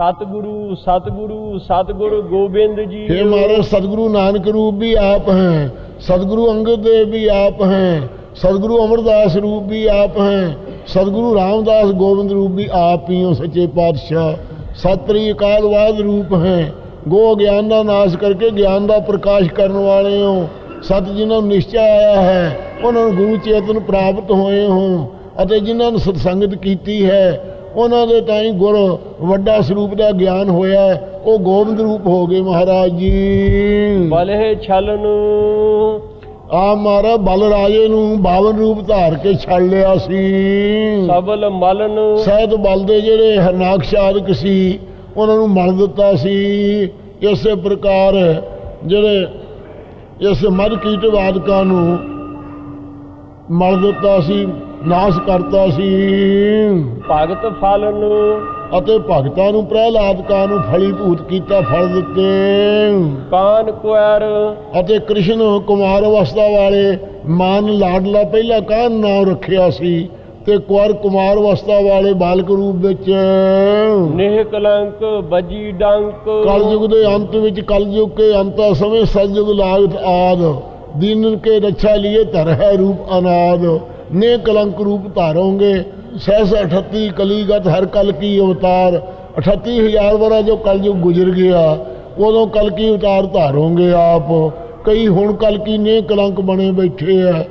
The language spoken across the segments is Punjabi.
ਸਤਿਗੁਰੂ ਸਤਿਗੁਰੂ ਸਤਿਗੁਰੂ ਗੋਬਿੰਦ ਜੀ हे महाराज सदगुरु नानक रूप भी आप हैं सदगुरु अंगद देव भी आप हैं सदगुरु अमरदास रूप भी आप हैं सदगुरु रामदास गोविंद रूप भी आप ही हो सच्चे पातशाह सतरी अकालवाद रूप हैं गो ਗਿਆਨ ਦਾ ਨਾਸ਼ ਕਰਕੇ ਗਿਆਨ ਦਾ ਪ੍ਰਕਾਸ਼ ਕਰਨ ਵਾਲੇ ਹੋ ਸਤ ਜਿਨ੍ਹਾਂ ਨੂੰ ਨਿਸ਼ਚੈ ਆਇਆ ਹੈ ਉਹਨਾਂ ਨੂੰ ਗੁਰੂ ਚੇਤਨ ਪ੍ਰਾਪਤ ਹੋਏ ਹੋ ਅਤੇ ਜਿਨ੍ਹਾਂ ਨੂੰ ਸਤਸੰਗਤ ਕੀਤੀ ਹੈ ਉਹਨਾਂ ਦੇ ਤਾਈਂ ਗੁਰ ਵੱਡਾ ਸਰੂਪ ਦਾ ਗਿਆਨ ਹੋਇਆ ਹੈ, ਉਹ ਗੋਬਿੰਦ ਰੂਪ ਹੋ ਗਏ ਮਹਾਰਾਜ ਜੀ। ਬਲਹਿ ਛਲਨ। ਆ ਮਾਰਾ ਬਲ ਰਾਜੇ ਨੂੰ 52 ਰੂਪ ਧਾਰ ਕੇ ਛੱਡ ਲਿਆ ਸੀ। ਸਬਲ ਮਲਨ। ਸਹਿਤ ਬਲ ਦੇ ਜਿਹੜੇ ਹਰਨਾਕ ਸਾਧਕ ਸੀ ਉਹਨਾਂ ਨੂੰ ਮਲ ਦਿੱਤਾ ਸੀ। ਇਸੇ ਪ੍ਰਕਾਰ ਜਿਹੜੇ ਇਸ ਮਦ ਕੀਟਵਾਦਕਾਂ ਨੂੰ ਮਲ ਦਿੱਤਾ ਸੀ ਨਾਸ਼ ਕਰਤਾ ਸੀ। ਭਗਤ ਫਲਨ ਅਤੇ ਭਗਤਾਂ ਨੂੰ ਪ੍ਰਹਿਲਾਦਕਾਂ ਨੂੰ ਫਲੀਭੂਤ ਕੀਤਾ ਫਲ ਦਿੱਤੇ। ਕਾਨ ਕੁਐਰ ਅਤੇ ਕ੍ਰਿਸ਼ਨ ਕੁਮਾਰ ਅਵਸਥਾ ਵਾਲੇ ਮਾਨ ਲਾਡਲਾ ਪਹਿਲਾ ਕਾਹਨ ਨਾਮ ਰੱਖਿਆ ਸੀ ਤੇ ਕੁਆਰ ਕੁਮਾਰ ਅਵਸਥਾ ਵਾਲੇ ਬਾਲਕ ਰੂਪ ਵਿੱਚ ਨਿਹ ਕਲੰਕ ਬਜੀ ਡੰਕ। ਕਲਯੁਗ ਦੇ ਅੰਤ ਵਿੱਚ ਕਲਯੁਗ ਕੇ ਅੰਤ ਸਮੇਂ ਸਤਯੁਗ ਲਾਗਤ ਆਦ। ਦੀਨਨ ਕੇ ਰੱਛਾ ਲਿਏ ਧਰ ਹੈ ਰੂਪ ਅਨਾਦ ਨੇ ਕਲੰਕ ਰੂਪ ਧਾਰੋਗੇ ਸਹਿਸ 38 ਕਲੀਗਤ ਹਰ ਕਲ ਕੀ ਅਵਤਾਰ 38000 ਵਰਾ ਜੋ ਕਲਯੁਗ ਗੁਜ਼ਰ ਗਿਆ ਉਦੋਂ ਕਲ ਕੀ ਅਵਤਾਰ ਧਾਰੋਂਗੇ ਆਪ ਕਈ ਹੁਣ ਕਲ ਕੀ ਨੇ ਕਲੰਕ ਬਣੇ ਬੈਠੇ ਆ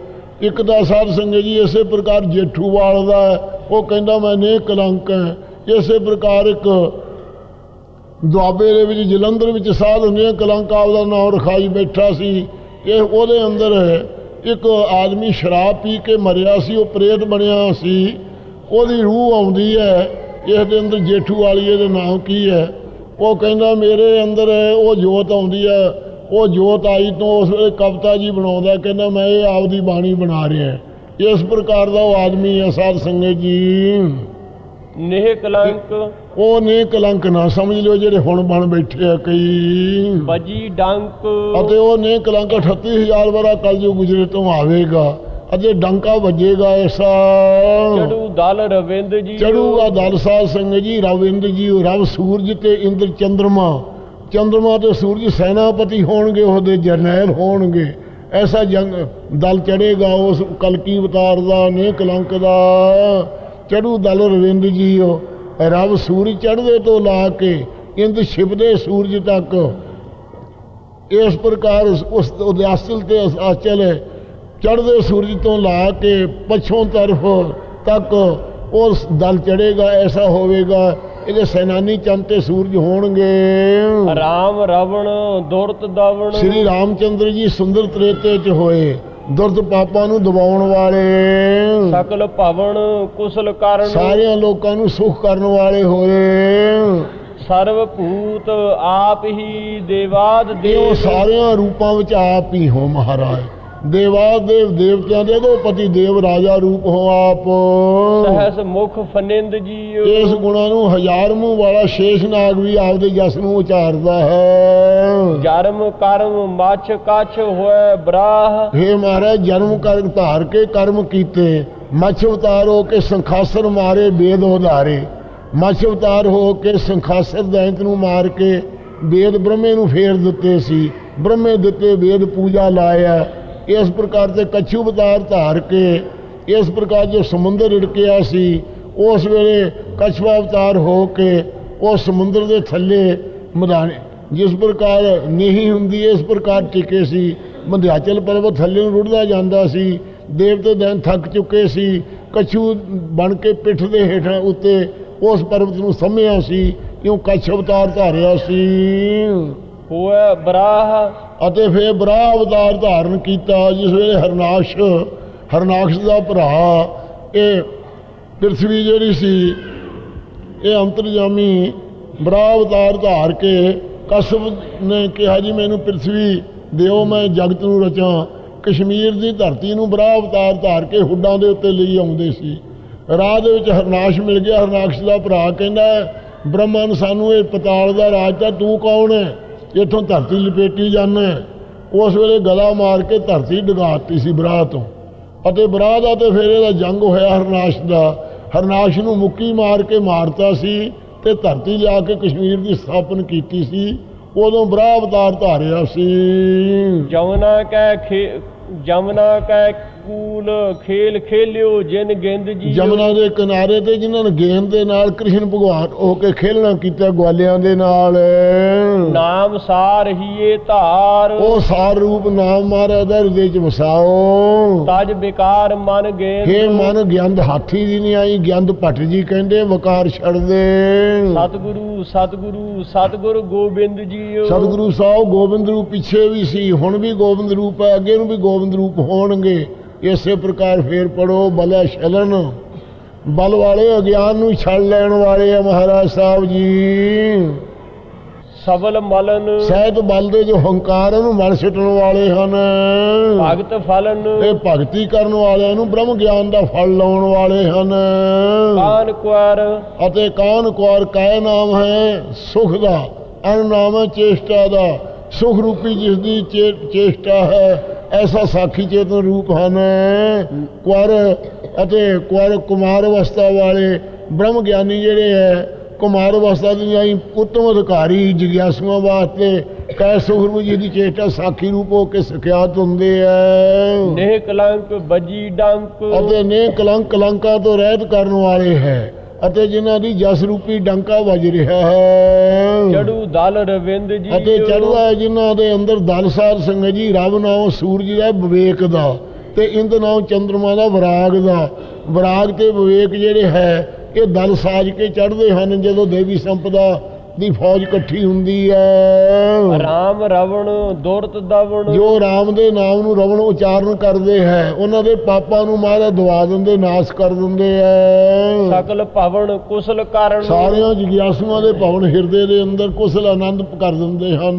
ਇੱਕ ਦਾ ਸਾਹਿਬ ਸੰਗਤ ਜੀ ਇਸੇ ਪ੍ਰਕਾਰ ਜੇਠੂਵਾਲ ਦਾ ਉਹ ਕਹਿੰਦਾ ਮੈਂ ਨੇ ਕਲੰਕ ਹੈ ਇਸੇ ਪ੍ਰਕਾਰ ਇੱਕ ਦੁਆਬੇ ਦੇ ਵਿੱਚ ਜਲੰਧਰ ਵਿੱਚ ਸਾਧ ਹੁੰਦੇ ਕਲੰਕ ਆਪ ਦਾ ਨਾਮ ਰਖਾਈ ਬੈਠਾ ਸੀ ਇਹ ਉਹਦੇ ਅੰਦਰ ਇੱਕ ਆਦਮੀ ਸ਼ਰਾਬ ਪੀ ਕੇ ਮਰਿਆ ਸੀ, ਉਹ ਪ੍ਰੇਤ ਬਣਿਆ ਸੀ। ਉਹਦੀ ਰੂਹ ਆਉਂਦੀ ਹੈ ਇਸ ਦੇ ਅੰਦਰ ਜੇਠੂ ਵਾਲੀਏ ਦੇ ਨਾਮ ਕੀ ਹੈ? ਉਹ ਕਹਿੰਦਾ, ਮੇਰੇ ਅੰਦਰ ਉਹ ਜੋਤ ਆਉਂਦੀ ਹੈ। ਉਹ ਜੋਤ ਆਈ ਤੋਂ ਉਸ ਵੇਲੇ ਕਵਿਤਾ ਜੀ ਬਣਾਉਂਦਾ, ਕਹਿੰਦਾ, ਮੈਂ ਇਹ ਆਪਦੀ ਬਾਣੀ ਬਣਾ ਰਿਹਾ। ਇਸ ਪ੍ਰਕਾਰ ਦਾ ਉਹ ਆਦਮੀ ਹੈ, ਸਾਧ ਸੰਗਤ ਜੀ। ਨਿਹ ਕਲੰਕ ਉਹ ਨੇ ਕਲੰਕ ਨਾ ਸਮਝ ਲਿਓ ਜਿਹੜੇ ਹੁਣ ਬਣ ਬੈਠੇ ਆ ਕਈ। ਬਜੀ ਡੰਕ। ਅਤੇ ਉਹ ਨੇ ਕਲੰਕ 38000 ਵਾਰਾ ਕਲਯੁਗ ਗੁਜਰੇ ਤੋਂ ਆਵੇਗਾ। ਅਤੇ ਡੰਕਾ ਵੱਜੇਗਾ ਐਸਾ। ਚੜੂ ਦਲ ਰਵਿੰਦ ਜੀ ਚੜੂਗਾ ਦਲ ਸਾਧ ਸੰਗਤ ਜੀ ਰਵਿੰਦ ਜੀ ਰਵ ਸੂਰਜ ਤੇ ਇੰਦਰ ਚੰਦਰਮਾ। ਚੰਦਰਮਾ ਤੇ ਸੂਰਜ ਸੈਨਾਪਤੀ ਹੋਣਗੇ ਉਹਦੇ ਜਰਨੈਲ ਹੋਣਗੇ। ਐਸਾ ਜੰਗ ਦਲ ਚੜੇਗਾ ਉਸ ਕਲਕੀ ਅਵਤਾਰ ਦਾ ਨੇ ਕਲੰਕ ਦਾ। ਚੜੂ ਦਲ ਰਵਿੰਦ ਜੀ ਉਹ। ਰਵ ਸੂਰਜ ਚੜ੍ਹਦੇ ਤੋਂ ਲਾ ਕੇ ਇੰਦ ਛਿਪਦੇ ਸੂਰਜ ਤੱਕ। ਇਸ ਪ੍ਰਕਾਰ ਉਸ- ਉਦਿਆਸਲ ਤੇ ਅਚਲ ਚੜ੍ਹਦੇ ਸੂਰਜ ਤੋਂ ਲਾ ਕੇ ਪਛੋਂ ਤਰਫ ਤੱਕ ਉਸ ਦਲ ਚੜੇਗਾ ਐਸਾ ਹੋਵੇਗਾ ਇਹਦੇ ਸੈਨਾਨੀ ਚੰਦ ਤੇ ਸੂਰਜ ਹੋਣਗੇ। ਰਾਮ ਰਵਣ ਦੁਰਤ ਦਵਣ। ਸ੍ਰੀ ਰਾਮਚੰਦਰ ਜੀ ਸੁੰਦਰ ਤ੍ਰੇਤੇ ਚ ਹੋਏ। ਦੁਰਦ ਪਾਪਾਂ ਨੂੰ ਦਬਾਉਣ ਵਾਲੇ। ਸਕਲ ਭਵਨ ਕੁਸਲ ਕਰਨ ਸਾਰਿਆਂ ਲੋਕਾਂ ਨੂੰ ਸੁਖ ਕਰਨ ਵਾਲੇ ਹੋਏ। ਸਰਵ ਭੂਤ ਆਪ ਹੀ ਦੇਵਾਦ ਦੇਵ। ਸਾਰਿਆਂ ਰੂਪਾਂ ਵਿੱਚ ਆਪ ਹੀ ਹੋ ਮਹਾਰਾਜ। ਦੇਵਾਦ ਦੇਵ ਦੇਵਤਿਆਂ ਦੇ ਦੋ ਪਤੀ ਦੇਵ ਰਾਜਾ ਰੂਪ ਹੋ ਆਪ। ਸਹਸ ਮੁਖ ਫਨਿੰਦ ਜੀ ਇਸ ਗੁਣਾਂ ਨੂੰ ਹਜ਼ਾਰ ਮੂੰਹ ਵਾਲਾ ਸ਼ੇਸ਼ ਨਾਗ ਵੀ ਆਪਦੇ ਜਸ ਨੂੰ ਉਚਾਰਦਾ ਹੈ। ਜਰਮ ਕਰਮ ਮਛ ਕਛ ਹੋਏ ਬਰਾਹ। ਹੇ ਮਹਾਰਾਜ ਜਨਮ ਕਰ ਧਾਰ ਕੇ ਕਰਮ ਕੀਤੇ। ਮੱਛ ਹੋ ਕੇ ਸੰਖਾਸਰ ਮਾਰੇ ਵੇਦ ਉਧਾਰੇ। ਮੱਛ ਅਵਤਾਰ ਹੋ ਕੇ ਸੰਖਾਸਰ ਦੈਂਤ ਨੂੰ ਮਾਰ ਕੇ ਵੇਦ ਬ੍ਰਹਮੇ ਨੂੰ ਫੇਰ ਦਿੱਤੇ ਸੀ। ਬ੍ਰਹਮੇ ਦਿੱਤੇ ਵੇਦ ਪੂਜਾ ਲਾਇਆ। ਇਸ ਪ੍ਰਕਾਰ ਤੇ ਕੱਛੂ ਅਵਤਾਰ ਧਾਰ ਕੇ, ਇਸ ਪ੍ਰਕਾਰ ਜੋ ਸਮੁੰਦਰ ਰਿੜਕਿਆ ਸੀ, ਉਸ ਵੇਲੇ ਕਛਵਾ ਅਵਤਾਰ ਹੋ ਕੇ ਉਹ ਸਮੁੰਦਰ ਦੇ ਥੱਲੇ ਮਦਾਨੇ, ਜਿਸ ਪ੍ਰਕਾਰ ਨਹੀਂ ਹੁੰਦੀ ਇਸ ਪ੍ਰਕਾਰ ਟਿਕੇ ਸੀ। ਮੰਧਿਆਚਲ ਪਰਬਤ ਥੱਲੇ ਨੂੰ ਰੁੜਦਾ ਜਾਂਦਾ ਸੀ, ਦੇਵਤੇ ਦਿਨ ਥੱਕ ਚੁੱਕੇ ਸੀ, ਕਛੂ ਬਣ ਕੇ ਪਿੱਠ ਦੇ ਹੇਠਾਂ ਉੱਤੇ ਉਸ ਪਰਬਤ ਨੂੰ ਸਮਿਆ ਸੀ ਕਿਉਂ ਕੱਛ ਅਵਤਾਰ ਧਾਰਿਆ ਸੀ। ਹੋਏ ਬਰਾਹ। ਅਤੇ ਫਿਰ ਬਰਾਹ ਅਵਤਾਰ ਧਾਰਨ ਕੀਤਾ, ਜਿਸ ਵੇਲੇ ਹਰਨਾਸ਼ ਹਰਨਾਕਸ਼ ਦਾ ਭਰਾ, ਇਹ ਪ੍ਰਿਥਵੀ ਜਿਹੜੀ ਸੀ, ਇਹ ਅੰਤਰਜਾਮੀ ਬਰਾਹ ਅਵਤਾਰ ਧਾਰ ਕੇ ਕਸਬ ਨੇ ਕਿਹਾ, ਜੀ, ਮੈਨੂੰ ਪ੍ਰਿਥਵੀ ਦਿਓ, ਮੈਂ ਜਗਤ ਨੂੰ ਰਚਾਂ। ਕਸ਼ਮੀਰ ਦੀ ਧਰਤੀ ਨੂੰ ਬਰਾਹ ਅਵਤਾਰ ਧਾਰ ਕੇ ਹੁੱਡਾਂ ਦੇ ਉੱਤੇ ਲਈ ਆਉਂਦੇ ਸੀ। ਰਾਹ ਦੇ ਵਿੱਚ ਹਰਨਾਸ਼ ਮਿਲ ਗਿਆ। ਹਰਨਾਕਸ਼ ਦਾ ਭਰਾ ਕਹਿੰਦਾ ਬ੍ਰਹਮਾ ਨੂੰ ਸਾਨੂੰ ਇਹ ਪਤਾਲ ਦਾ ਰਾਜ ਤਾਂ ਤੂੰ ਕੌਣ ਹੈ? ਇੱਥੋਂ ਧਰਤੀ ਲਪੇਟੀ ਜਾਂਦਾ, ਉਸ ਵੇਲੇ ਗਲਾ ਮਾਰ ਕੇ ਧਰਤੀ ਡਗਾਤੀ ਸੀ ਬਰਾਹ ਤੋਂ। ਅਤੇ ਬਰਾਹ ਦਾ ਤੇ ਫਿਰ ਇਹਦਾ ਜੰਗ ਹੋਇਆ ਹਰਨਾਸ਼ ਦਾ। ਹਰਨਾਸ਼ ਨੂੰ ਮੁੱਕੀ ਮਾਰ ਕੇ ਮਾਰਤਾ ਸੀ ਤੇ ਧਰਤੀ ਲਿਆ ਕੇ ਕਸ਼ਮੀਰ ਦੀ ਸਥਾਪਨ ਕੀਤੀ ਸੀ। ਉਦੋਂ ਬਰਾ ਅਵਤਾਰ ਧਾਰਿਆ ਸੀ। ਜਮਨਾ ਕੈ ਜਮਨਾ ਕੈ ਕੂਲ ਖੇਲ ਖੇਲਿਓ ਜਿਨ ਗਿੰਦ ਜੀ ਜਮਨਾ ਦੇ ਕਿਨਾਰੇ ਤੇ ਜਿਨ੍ਹਾਂ ਨੇ ਗੇਂਦ ਦੇ ਨਾਲ ਕ੍ਰਿਸ਼ਨ ਭਗਵਾਨ ਹੋ ਕੇ ਖੇਲਣਾ ਕੀਤਾ ਗਵਾਲਿਆਂ ਦੇ ਨਾਲ। ਨਾਮ ਸਾਰ ਹੀਏ ਧਾਰ। ਉਹ ਸਾਰ ਰੂਪ ਨਾਮ ਮਹਾਰਾਜ ਦਾ ਹਿਰਦੇ ਚ ਵਸਾਓ। ਤਜ ਬਿਕਾਰ ਮਨ ਗੇਂਦ। ਹੇ ਮਨ ਗਿਆੰਦ ਹਾਥੀ ਦੀ ਨਹੀਂ ਆਈ ਗਿਆੰਦ ਭੱਟ ਜੀ ਕਹਿੰਦੇ ਵਕਾਰ ਛੱਡ ਦੇ ਸਤਿਗੁਰੂ ਸਤਿਗੁਰੂ ਸਤਿਗੁਰ ਗੋਬਿੰਦ ਜੀਓ। ਸਤਿਗੁਰੂ ਸਾਹਿਬ ਗੋਬਿੰਦ ਰੂਪ ਪਿੱਛੇ ਵੀ ਸੀ ਹੁਣ ਵੀ ਗੋਬਿੰਦ ਰੂਪ ਹੈ ਅੱਗੇ ਨੂੰ ਵੀ ਗੋਬਿੰਦ ਰੂਪ ਹੋਣਗੇ। ਇਸੇ ਪ੍ਰਕਾਰ ਫੇਰ ਪੜੋ ਬਲੇ ਛਲਨ ਬਲ ਵਾਲੇ ਅਗਿਆਨ ਨੂੰ ਛੱਡ ਲੈਣ ਵਾਲੇ ਆ ਮਹਾਰਾਜ ਸਾਹਿਬ ਜੀ। ਸਬਲ ਮਲਨ। ਸਹਿਤ ਬਲ ਦੇ ਜੋ ਹੰਕਾਰ ਨੂੰ ਮਨ ਸਿੱਟਣ ਵਾਲੇ ਹਨ। ਭਗਤ ਫਲਨ। ਇਹ ਭਗਤੀ ਕਰਨ ਵਾਲਿਆਂ ਨੂੰ ਬ੍ਰਹਮ ਗਿਆਨ ਦਾ ਫਲ ਲਾਉਣ ਵਾਲੇ ਹਨ। ਕਾਨ ਕੁਰ ਅਤੇ ਕਾਨ ਕੁਆਰ ਕਾਇ ਨਾਮ ਹੈ? ਸੁਖ ਦਾ। ਅਨ ਨਾਮ ਹੈ ਚੇਸ਼ਟਾ ਦਾ। ਸੁਖ ਰੂਪੀ ਜਿਸ ਦੀ ਚੇਸ਼ਟਾ ਹੈ। ਐਸਾ ਸਾਖੀ ਚੇਤਨ ਰੂਪ ਹਨ। ਕੁਆਰ ਅਤੇ ਕੁਆਰ ਕੁਮਾਰ ਅਵਸਥਾ ਵਾਲੇ ਬ੍ਰਹਮ ਗਿਆਨੀ ਜਿਹੜੇ ਹੈ ਕੁਮਾਰ ਅਵਸਥਾ ਦੀ ਆਈ ਉੱਤਮ ਅਧਿਕਾਰੀ ਜਿਗਿਆਸੂਆਂ ਵਾਸਤੇ ਕੈ ਸੁਖ ਰੂਪ ਜੀ ਦੀ ਚੇਸ਼ਟਾ ਸਾਖੀ ਰੂਪ ਹੋ ਕੇ ਸਿਖਿਆਤ ਹੁੰਦੇ ਹੈ ਨੇਹ ਕਲੰਕ ਬਜੀ ਡੰਕ। ਅਤੇ ਨੇ ਕਲੰਕ ਕਲੰਕਾਂ ਤੋਂ ਰਹਿਤ ਕਰਨ ਵਾਲੇ ਹੈ। ਅਤੇ ਜਿਨ੍ਹਾਂ ਦੀ ਜਸ ਰੂਪੀ ਡੰਕਾ ਵੱਜ ਰਿਹਾ ਹੈ। ਚੜੂ ਦਲ ਰਵਿੰਦ ਜੀ ਅਤੇ ਹੈ ਜਿਨ੍ਹਾਂ ਦੇ ਅੰਦਰ ਦਲਸਾਰ ਸੰਗਤ ਜੀ ਰਬ ਨਾਮ ਸੂਰਜ ਦਾ ਵਿਵੇਕ ਦਾ ਤੇ ਇੰਦ ਨਾਮ ਚੰਦਰਮਾ ਦਾ ਵਿਰਾਗ ਦਾ। ਵਿਰਾਗ ਤੇ ਵਿਵੇਕ ਜਿਹੜੇ ਹੈ ਇਹ ਦਲ ਸਾਜ ਕੇ ਚੜ੍ਹਦੇ ਹਨ ਜਦੋਂ ਦੇਵੀ ਸੰਪਦਾ ਦੀ ਫੌਜ ਇਕੱਠੀ ਹੁੰਦੀ ਹੈ ਰਾਮ ਰਵਣ ਦੁਰਤ ਦਵਣ। ਜੋ ਰਾਮ ਦੇ ਨਾਮ ਨੂੰ ਰਵਣ ਉਚਾਰਨ ਕਰਦੇ ਹੈ ਉਹਨਾਂ ਦੇ ਪਾਪਾਂ ਨੂੰ ਮਹਾਰਾਜ ਦਵਾ ਦਿੰਦੇ ਨਾਸ਼ ਕਰ ਦਿੰਦੇ ਹੈ ਸਕਲ ਭਵਨ ਕੁਸਲ ਕਰਨ। ਸਾਰਿਆਂ ਜਿਗਿਆਸੂਆਂ ਦੇ ਭਵਨ ਹਿਰਦੇ ਦੇ ਅੰਦਰ ਕੁਸਲ ਆਨੰਦ ਕਰ ਦਿੰਦੇ ਹਨ।